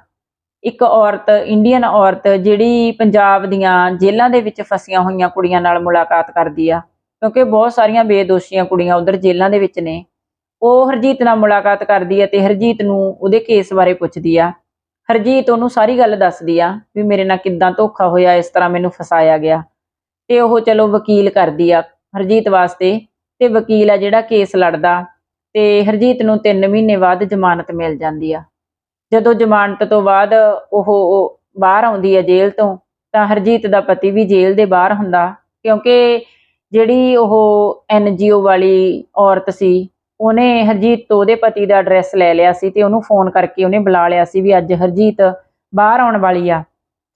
ਇੱਕ ਔਰਤ ਇੰਡੀਅਨ ਔਰਤ ਜਿਹੜੀ ਪੰਜਾਬ ਦੀਆਂ ਜੇਲ੍ਹਾਂ ਦੇ ਵਿੱਚ ਫਸੀਆਂ ਹੋਈਆਂ ਕੁੜੀਆਂ ਨਾਲ ਮੁਲਾਕਾਤ ਕਰਦੀ ਆ, ਕਿਉਂਕਿ ਬਹੁਤ ਸਾਰੀਆਂ ਬੇਦੋਸ਼ੀਆਂ ਕੁੜੀਆਂ ਉਧਰ ਜੇਲ੍ਹਾਂ ਦੇ ਵਿੱਚ ਨੇ, ਉਹ ਹਰਜੀਤ ਨਾਲ ਮੁਲਾਕਾਤ ਕਰਦੀ ਆ ਤੇ ਹਰਜੀਤ ਨੂੰ ਉਹਦੇ ਕੇਸ ਬਾਰੇ ਪੁੱਛਦੀ ਆ। ਹਰਜੀਤ ਉਹਨੂੰ ਸਾਰੀ ਗੱਲ ਦੱਸਦੀ ਆ ਵੀ ਮੇਰੇ ਨਾਲ ਕਿੱਦਾਂ ਧੋਖਾ ਹੋਇਆ, ਇਸ ਤਰ੍ਹਾਂ ਮੈਨੂੰ ਫਸਾਇਆ ਗਿਆ ਤੇ ਉਹ ਚਲੋ ਵਕੀਲ ਕਰਦੀ ਆ ਹਰਜੀਤ ਵਾਸਤੇ ਤੇ ਵਕੀਲ ਆ ਜਿਹੜਾ ਕੇਸ ਲੜਦਾ ਤੇ ਹਰਜੀਤ ਨੂੰ 3 ਮਹੀਨੇ ਬਾਅਦ ਜ਼ਮਾਨਤ ਮਿਲ ਜਾਂਦੀ ਆ। ਜਦੋਂ ਜ਼ਮਾਨਤ ਤੋਂ ਬਾਅਦ ਉਹ ਬਾਹਰ ਆਉਂਦੀ ਆ ਜੇਲ੍ਹ ਤੋਂ, ਤਾਂ ਹਰਜੀਤ ਦਾ ਪਤੀ ਵੀ ਜੇਲ੍ਹ ਦੇ ਬਾਹਰ ਹੁੰਦਾ, ਕਿਉਂਕਿ ਜਿਹੜੀ ਉਹ ਐਨਜੀਓ ਵਾਲੀ ਔਰਤ ਸੀ, ਉਹਨੇ ਹਰਜੀਤ ਤੋਂ ਉਹਦੇ ਪਤੀ ਦਾ ਐਡਰੈਸ ਲੈ ਲਿਆ ਸੀ ਤੇ ਉਹਨੂੰ ਫੋਨ ਕਰਕੇ ਉਹਨੇ ਬੁਲਾ ਲਿਆ ਸੀ ਵੀ ਅੱਜ ਹਰਜੀਤ ਬਾਹਰ ਆਉਣ ਵਾਲੀ ਆ।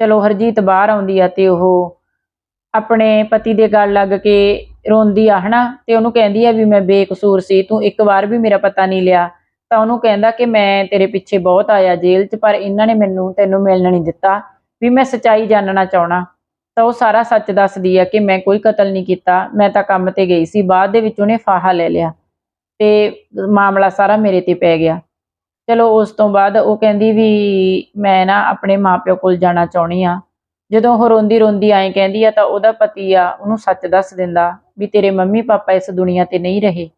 ਚਲੋ ਹਰਜੀਤ ਬਾਹਰ ਆਉਂਦੀ ਆ ਤੇ ਉਹ ਆਪਣੇ ਪਤੀ ਦੇ ਗੱਲ ਲੱਗ ਕੇ ਰੋਂਦੀ ਆ, ਹਨਾ? ਤੇ ਉਹਨੂੰ ਕਹਿੰਦੀ ਆ ਵੀ ਮੈਂ ਬੇਕਸੂਰ ਸੀ, ਤੂੰ ਇੱਕ ਵਾਰ ਵੀ ਮੇਰਾ ਪਤਾ ਨਹੀਂ ਲਿਆ। ਤਾਂ ਉਹਨੂੰ ਕਹਿੰਦਾ ਕਿ ਮੈਂ ਤੇਰੇ ਪਿੱਛੇ ਬਹੁਤ ਆਇਆ ਜੇਲ੍ਹ 'ਚ, ਪਰ ਇਹਨਾਂ ਨੇ ਮੈਨੂੰ ਤੈਨੂੰ ਮਿਲਣ ਨਹੀਂ ਦਿੱਤਾ, ਵੀ ਮੈਂ ਸੱਚਾਈ ਜਾਣਨਾ ਚਾਹਣਾ ਤਾਂ ਉਹ ਸਾਰਾ ਸੱਚ ਦੱਸਦੀ ਆ ਕਿ ਮੈਂ ਕੋਈ ਕਤਲ ਨਹੀਂ ਕੀਤਾ, ਮੈਂ ਤਾਂ ਕੰਮ ਤੇ ਗਈ ਸੀ, ਬਾਅਦ ਦੇ ਵਿੱਚ ਉਹਨੇ ਫਾਹਾ ਲੈ ਲਿਆ ਤੇ ਮਾਮਲਾ ਸਾਰਾ ਮੇਰੇ ਤੇ ਪੈ ਗਿਆ। ਚਲੋ, ਉਸ ਤੋਂ ਬਾਅਦ ਉਹ ਕਹਿੰਦੀ ਵੀ ਮੈਂ ਨਾ ਆਪਣੇ ਮਾਪਿਓ ਕੋਲ ਜਾਣਾ ਚਾਹੁੰਦੀ ਆ। ਜਦੋਂ ਉਹ ਰੋਂਦੀ ਰੋਂਦੀ ਆਏ ਕਹਿੰਦੀ ਆ ਤਾਂ ਉਹਦਾ ਪਤੀ ਆ, ਉਹਨੂੰ ਸੱਚ ਦੱਸ ਦਿੰਦਾ ਵੀ ਤੇਰੇ ਮੰਮੀ ਪਾਪਾ ਇਸ ਦੁਨੀਆ ਤੇ ਨਹੀਂ ਰਹੇ।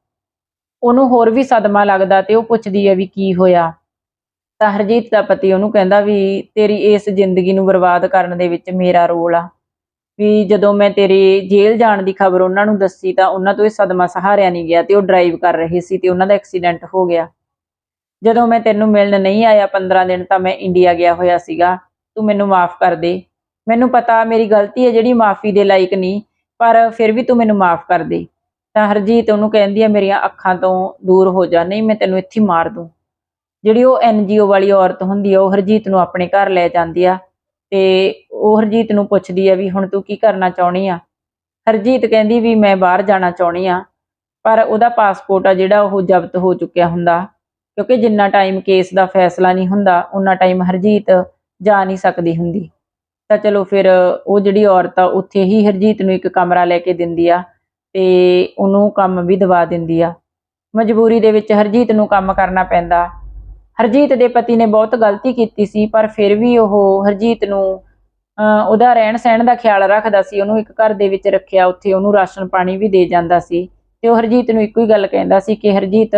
ਉਹਨੂੰ ਹੋਰ ਵੀ ਸਦਮਾ ਲੱਗਦਾ ਤੇ ਉਹ ਪੁੱਛਦੀ ਹੈ ਵੀ ਕੀ ਹੋਇਆ। ਤਾਂ ਹਰਜੀਤ ਦਾ ਪਤੀ ਉਹਨੂੰ ਕਹਿੰਦਾ ਵੀ ਤੇਰੀ ਇਸ ਜ਼ਿੰਦਗੀ ਨੂੰ ਬਰਬਾਦ ਕਰਨ ਦੇ ਵਿੱਚ ਮੇਰਾ ਰੋਲ ਆ। ਵੀ ਜਦੋਂ ਮੈਂ ਤੇਰੇ ਜੇਲ੍ਹ ਜਾਣ ਦੀ ਖਬਰ ਉਹਨਾਂ ਨੂੰ ਦੱਸੀ ਤਾਂ ਉਹਨਾਂ ਤੋਂ ਇਹ ਸਦਮਾ ਸਹਾਰਿਆ ਨਹੀਂ ਗਿਆ ਤੇ ਉਹ ਡਰਾਈਵ ਕਰ ਰਹੇ ਸੀ ਤੇ ਉਹਨਾਂ ਦਾ ਐਕਸੀਡੈਂਟ ਹੋ ਗਿਆ। ਜਦੋਂ ਮੈਂ ਤੈਨੂੰ ਮਿਲਣ ਨਹੀਂ ਆਇਆ 15 ਦਿਨ ਤਾਂ ਮੈਂ ਇੰਡੀਆ ਗਿਆ ਹੋਇਆ ਸੀਗਾ, ਤੂੰ ਮੈਨੂੰ ਮਾਫ ਕਰ ਦੇ। ਮੈਨੂੰ ਪਤਾ ਮੇਰੀ ਗਲਤੀ ਹੈ ਜਿਹੜੀ ਮਾਫੀ ਦੇ ਲਾਇਕ ਨਹੀਂ, ਪਰ ਫਿਰ ਵੀ ਤੂੰ ਮੈਨੂੰ ਮਾਫ ਕਰ ਦੇ। ਤਾਂ ਹਰਜੀਤ ਉਹਨੂੰ ਕਹਿੰਦੀ ਆ, ਮੇਰੀਆਂ ਅੱਖਾਂ ਤੋਂ ਦੂਰ ਹੋ ਜਾ, ਨਹੀਂ ਮੈਂ ਤੈਨੂੰ ਇੱਥੇ ਮਾਰ ਦੂੰ। ਜਿਹੜੀ ਉਹ ਐਨਜੀਓ ਵਾਲੀ ਔਰਤ ਹੁੰਦੀ ਆ, ਉਹ ਹਰਜੀਤ ਨੂੰ ਆਪਣੇ ਘਰ ਲੈ ਜਾਂਦੀ ਆ ਤੇ ਉਹ ਹਰਜੀਤ ਨੂੰ ਪੁੱਛਦੀ ਆ ਵੀ ਹੁਣ ਤੂੰ ਕੀ ਕਰਨਾ ਚਾਹੁੰਦੀ ਆ? ਹਰਜੀਤ ਕਹਿੰਦੀ ਵੀ ਮੈਂ ਬਾਹਰ ਜਾਣਾ ਚਾਹੁੰਦੀ ਆ, ਪਰ ਉਹਦਾ ਪਾਸਪੋਰਟ ਆ ਜਿਹੜਾ ਉਹ ਜ਼ਬਤ ਹੋ ਚੁੱਕਿਆ ਹੁੰਦਾ, ਕਿਉਂਕਿ ਜਿੰਨਾ ਟਾਈਮ ਕੇਸ ਦਾ ਫੈਸਲਾ ਨਹੀਂ ਹੁੰਦਾ ਉਨਾ ਟਾਈਮ ਹਰਜੀਤ ਜਾ ਨਹੀਂ ਸਕਦੀ ਹੁੰਦੀ। ਤਾਂ ਚਲੋ ਫਿਰ ਉਹ ਜਿਹੜੀ ਔਰਤ ਆ, ਉੱਥੇ ਹੀ ਹਰਜੀਤ ਨੂੰ ਇੱਕ ਕਮਰਾ ਲੈ ਕੇ ਦਿੰਦੀ ਆ ਤੇ ਉਹਨੂੰ ਕੰਮ ਵੀ ਦਵਾ ਦਿੰਦੀ ਆ। ਮਜਬੂਰੀ ਦੇ ਵਿੱਚ ਹਰਜੀਤ ਨੂੰ ਕੰਮ ਕਰਨਾ ਪੈਂਦਾ। ਹਰਜੀਤ ਦੇ ਪਤੀ ਨੇ ਬਹੁਤ ਗਲਤੀ ਕੀਤੀ ਸੀ, ਪਰ ਫਿਰ ਵੀ ਉਹ ਹਰਜੀਤ ਨੂੰ, ਅਹ, ਉਹਦਾ ਰਹਿਣ ਸਹਿਣ ਦਾ ਖਿਆਲ ਰੱਖਦਾ ਸੀ। ਉਹਨੂੰ ਇੱਕ ਘਰ ਦੇ ਵਿੱਚ ਰੱਖਿਆ, ਉੱਥੇ ਉਹਨੂੰ ਰਾਸ਼ਨ ਪਾਣੀ ਵੀ ਦੇ ਜਾਂਦਾ ਸੀ। ਤੇ ਉਹ ਹਰਜੀਤ ਨੂੰ ਇੱਕੋ ਹੀ ਗੱਲ ਕਹਿੰਦਾ ਸੀ ਕਿ, ਹਰਜੀਤ,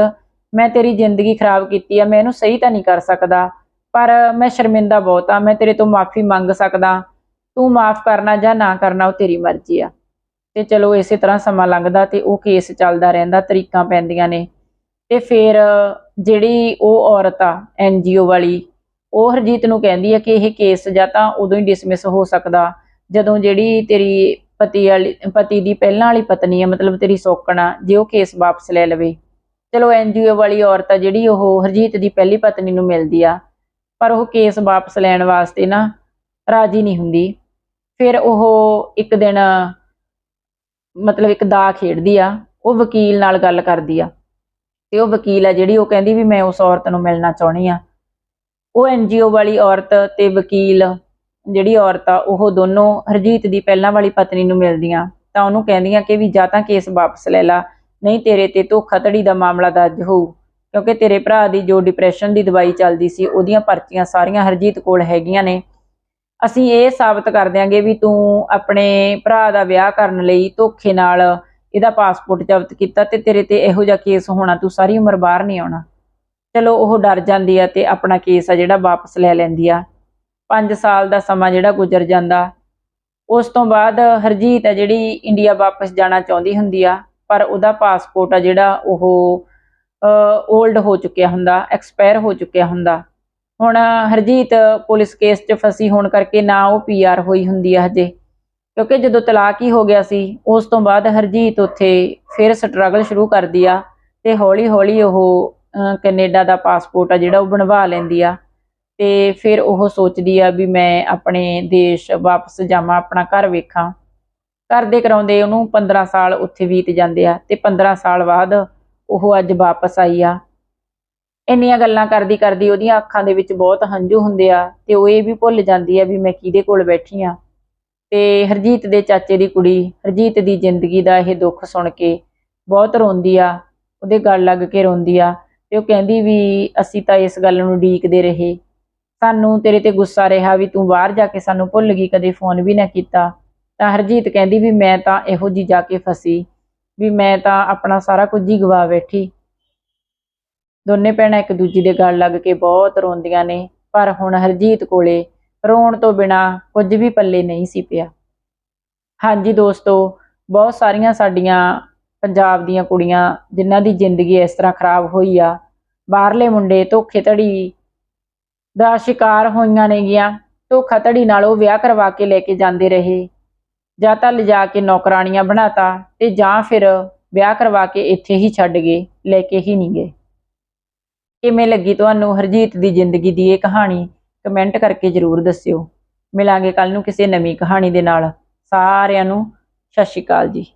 ਮੈਂ ਤੇਰੀ ਜ਼ਿੰਦਗੀ ਖਰਾਬ ਕੀਤੀ ਆ, ਮੈਂ ਇਹਨੂੰ ਸਹੀ ਤਾਂ ਨਹੀਂ ਕਰ ਸਕਦਾ, ਪਰ ਮੈਂ ਸ਼ਰਮਿੰਦਾ ਬਹੁਤ ਆ, ਮੈਂ ਤੇਰੇ ਤੋਂ ਮਾਫੀ ਮੰਗ ਸਕਦਾ। ਤੂੰ ਮਾਫ ਕਰਨਾ ਜਾਂ ਨਾ ਕਰਨਾ, ਉਹ ਤੇਰੀ ਮਰਜ਼ੀ ਆ। ਤੇ ਚਲੋ ਇਸੇ ਤਰ੍ਹਾਂ ਸਮਾਂ ਲੰਘਦਾ ਤੇ ਉਹ ਕੇਸ ਚੱਲਦਾ ਰਹਿੰਦਾ, ਤਰੀਕਾਂ ਪੈਂਦੀਆਂ ਨੇ। ਤੇ ਫਿਰ ਜਿਹੜੀ ਉਹ ਔਰਤ ਆ ਐਨਜੀਓ ਵਾਲੀ, ਉਹ ਹਰਜੀਤ ਨੂੰ ਕਹਿੰਦੀ ਹੈ ਕਿ ਇਹ ਕੇਸ ਜਾਂ ਤਾਂ ਉਦੋਂ ਹੀ ਡਿਸਮਿਸ ਹੋ ਸਕਦਾ। ਜਦੋਂ ਜਿਹੜੀ ਤੇਰੀ ਪਤੀ ਵਾਲੀ, ਪਤੀ ਦੀ ਪਹਿਲਾਂ ਵਾਲੀ ਪਤਨੀ ਹੈ ਮਤਲਬ ਤੇਰੀ ਸੋਕਣਾ ਜੇ ਉਹ ਕੇਸ ਵਾਪਸ ਲੈ ਲਵੇ। ਚਲੋ ਐਨਜੀਓ ਵਾਲੀ ਔਰਤ ਆ ਜਿਹੜੀ ਉਹ ਹਰਜੀਤ ਦੀ ਪਹਿਲੀ ਪਤਨੀ ਨੂੰ ਮਿਲਦੀ ਆ, ਪਰ ਉਹ ਕੇਸ ਵਾਪਸ ਲੈਣ ਵਾਸਤੇ ਨਾ ਰਾਜੀ ਨਹੀਂ ਹੁੰਦੀ। ਫਿਰ ਉਹ ਇੱਕ ਦਿਨ ਮਤਲਬ ਇੱਕ ਦਾ ਖੇਡਦੀ ਆ, ਉਹ ਵਕੀਲ ਨਾਲ ਗੱਲ ਕਰਦੀ ਆ। ਤੇ ਉਹ ਵਕੀਲ ਆ ਜਿਹੜੀ, ਉਹ ਕਹਿੰਦੀ ਵੀ ਮੈਂ ਉਸ ਔਰਤ ਨੂੰ ਮਿਲਣਾ ਚਾਹੁੰਦੀ ਆ। ਉਹ ਐਨਜੀਓ ਵਾਲੀ ਔਰਤ ਤੇ ਵਕੀਲ ਜਿਹੜੀ ਔਰਤ ਆ, ਉਹ ਦੋਨੋਂ ਹਰਜੀਤ ਦੀ ਪਹਿਲਾਂ ਵਾਲੀ ਪਤਨੀ ਨੂੰ ਮਿਲਦੀਆਂ। ਤਾਂ ਉਹਨੂੰ ਕਹਿੰਦੀਆਂ ਕਿ ਵੀ ਜਾਂ ਤਾਂ ਕੇਸ ਵਾਪਸ ਲੈ ਲਾ, ਨਹੀਂ ਤੇਰੇ ਤੇ ਧੋਖਾਧੜੀ ਦਾ ਮਾਮਲਾ ਦਰਜ ਹੋਊ। ਕਿਉਂਕਿ ਤੇਰੇ ਭਰਾ ਦੀ ਜੋ ਡਿਪਰੈਸ਼ਨ ਦੀ ਦਵਾਈ ਚੱਲਦੀ ਸੀ, ਉਹਦੀਆਂ ਪਰਚੀਆਂ ਸਾਰੀਆਂ ਹਰਜੀਤ ਕੋਲ ਹੈਗੀਆਂ ਨੇ। ਅਸੀਂ ਇਹ ਸਾਬਤ ਕਰ ਦਿਆਂਗੇ ਵੀ ਤੂੰ ਆਪਣੇ ਭਰਾ ਦਾ ਵਿਆਹ ਕਰਨ ਲਈ ਧੋਖੇ ਨਾਲ ਇਹਦਾ ਪਾਸਪੋਰਟ ਜ਼ਬਤ ਕੀਤਾ ਤੇ ਤੇਰੇ ਤੇ ਇਹੋ ਜਿਹਾ ਕੇਸ ਹੋਣਾ, ਤੂੰ ਸਾਰੀ ਉਮਰ ਬਾਹਰ ਨਹੀਂ ਆਉਣਾ। ਚਲੋ, ਉਹ ਡਰ ਜਾਂਦੀ ਆ ਤੇ ਆਪਣਾ ਕੇਸ ਆ ਜਿਹੜਾ ਵਾਪਸ ਲੈ ਲੈਂਦੀ ਆ। 5 ਸਾਲ ਦਾ ਸਮਾਂ ਜਿਹੜਾ ਗੁਜ਼ਰ ਜਾਂਦਾ। ਉਸ ਤੋਂ ਬਾਅਦ ਹਰਜੀਤ ਆ ਜਿਹੜੀ ਇੰਡੀਆ ਵਾਪਸ ਜਾਣਾ ਚਾਹੁੰਦੀ ਹੁੰਦੀ ਆ, ਪਰ ਉਹਦਾ ਪਾਸਪੋਰਟ ਆ ਜਿਹੜਾ ਉਹ 올ਡ ਹੋ ਚੁੱਕਿਆ ਹੁੰਦਾ ਐਕਸਪਾਇਰ ਹੋ ਚੁੱਕਿਆ ਹੁੰਦਾ। ਹੁਣ ਹਰਜੀਤ ਪੁਲਿਸ ਕੇਸ 'ਚ ਫਸੀ ਹੋਣ ਕਰਕੇ ਨਾ ਉਹ ਪੀਆਰ ਹੋਈ ਹੁੰਦੀ ਆ ਹਜੇ। ਕਿਉਂਕਿ ਜਦੋਂ ਤਲਾਕ ਹੀ ਹੋ ਗਿਆ ਸੀ ਉਸ ਤੋਂ ਬਾਅਦ ਹਰਜੀਤ ਉੱਥੇ ਫਿਰ ਸਟਰਗਲ ਸ਼ੁਰੂ ਕਰਦੀ ਆ ਤੇ ਹੌਲੀ ਹੌਲੀ ਉਹ ਅਹ, ਕੈਨੇਡਾ ਦਾ ਪਾਸਪੋਰਟ ਆ ਜਿਹੜਾ ਉਹ ਬਣਵਾ ਲੈਂਦੀ ਆ ਤੇ ਫਿਰ ਉਹ ਸੋਚਦੀ ਆ ਵੀ ਮੈਂ ਆਪਣੇ ਦੇਸ਼ ਵਾਪਸ ਜਾਵਾਂ ਆਪਣਾ ਘਰ ਵੇਖਾਂ। ਘਰ ਦੇ ਕਰਾਉਂਦੇ ਉਹਨੂੰ 15 ਸਾਲ ਉੱਥੇ ਬੀਤ ਜਾਂਦੇ ਆ ਤੇ 15 ਸਾਲ ਬਾਅਦ ਉਹ ਅੱਜ ਵਾਪਸ ਆਈ ਆ। ਇੰਨੀਆਂ ਗੱਲਾਂ ਕਰਦੀ ਕਰਦੀ ਉਹਦੀਆਂ ਅੱਖਾਂ ਦੇ ਵਿੱਚ ਬਹੁਤ ਹੰਝੂ ਹੁੰਦੇ ਆ ਤੇ ਉਹ ਇਹ ਵੀ ਭੁੱਲ ਜਾਂਦੀ ਆ ਵੀ ਮੈਂ ਕਿਹਦੇ ਕੋਲ ਬੈਠੀ ਆ। ਤੇ ਹਰਜੀਤ ਦੇ ਚਾਚੇ ਦੀ ਕੁੜੀ, ਹਰਜੀਤ ਦੀ ਜ਼ਿੰਦਗੀ ਦਾ ਇਹ ਦੁੱਖ ਸੁਣ ਕੇ ਬਹੁਤ ਰੋਂਦੀ ਆ, ਉਹਦੇ ਗੱਲ ਲੱਗ ਕੇ ਰੋਂਦੀ ਆ ਤੇ ਉਹ ਕਹਿੰਦੀ ਵੀ ਅਸੀਂ ਤਾਂ ਇਸ ਗੱਲ ਨੂੰ ਡੀਕਦੇ ਰਹੇ। ਸਾਨੂੰ ਤੇਰੇ ਤੇ ਗੁੱਸਾ ਰਿਹਾ ਵੀ ਤੂੰ ਬਾਹਰ ਜਾ ਕੇ ਸਾਨੂੰ ਭੁੱਲ ਗਈ, ਕਦੇ ਫੋਨ ਵੀ ਨਾ ਕੀਤਾ। ਤਾਂ ਹਰਜੀਤ ਕਹਿੰਦੀ ਵੀ ਮੈਂ ਤਾਂ ਇਹੋ ਜੀ ਜਾ ਕੇ ਫਸੀ, ਵੀ ਮੈਂ ਤਾਂ ਆਪਣਾ ਸਾਰਾ ਕੁਝ ਹੀ ਗਵਾ ਬੈਠੀ। ਦੋਨੇ ਭੈਣਾਂ ਇੱਕ ਦੂਜੀ ਦੇ ਗਲ ਲੱਗ ਕੇ ਬਹੁਤ ਰੋਂਦੀਆਂ ਨੇ, ਪਰ ਹੁਣ ਹਰਜੀਤ ਕੋਲੇ ਰੋਣ ਤੋਂ ਬਿਨਾ ਕੁਝ ਵੀ ਪੱਲੇ ਨਹੀਂ ਸੀ ਪਿਆ। ਹਾਂਜੀ ਦੋਸਤੋ, ਬਹੁਤ ਸਾਰੀਆਂ ਸਾਡੀਆਂ ਪੰਜਾਬ ਦੀਆਂ ਕੁੜੀਆਂ ਜਿਨ੍ਹਾਂ ਦੀ ਜ਼ਿੰਦਗੀ ਇਸ ਤਰ੍ਹਾਂ ਖਰਾਬ ਹੋਈ ਆ, ਬਾਹਰਲੇ ਮੁੰਡੇ ਧੋਖੇ ਧੜੀ ਦਾ ਸ਼ਿਕਾਰ ਹੋਈਆਂ ਨੇਗੀਆਂ, ਧੋਖਾਧੜੀ ਨਾਲ ਉਹ ਵਿਆਹ ਕਰਵਾ ਕੇ ਲੈ ਕੇ ਜਾਂਦੇ ਰਹੇ, ਜਾਂ ਤਾਂ ਲਿਜਾ ਕੇ ਨੌਕਰਾਨੀਆਂ ਬਣਾਤਾ ਤੇ ਜਾਂ ਫਿਰ ਵਿਆਹ ਕਰਵਾ ਕੇ ਇੱਥੇ ਹੀ ਛੱਡ ਗਏ, ਲੈ ਕੇ ਹੀ ਨਹੀਂ ਗਏ। ਕਿਵੇਂ ਲੱਗੀ ਤੁਹਾਨੂੰ ਹਰਜੀਤ ਦੀ ਜ਼ਿੰਦਗੀ ਦੀ ਇਹ ਕਹਾਣੀ? ਕਮੈਂਟ ਕਰਕੇ ਜਰੂਰ ਦੱਸਿਓ। ਮਿਲਾਂਗੇ ਕੱਲ ਨੂੰ ਕਿਸੇ ਨਵੀਂ ਕਹਾਣੀ ਦੇ ਨਾਲ। ਸਾਰਿਆਂ ਨੂੰ ਸਤਿ ਸ਼੍ਰੀ ਅਕਾਲ ਜੀ।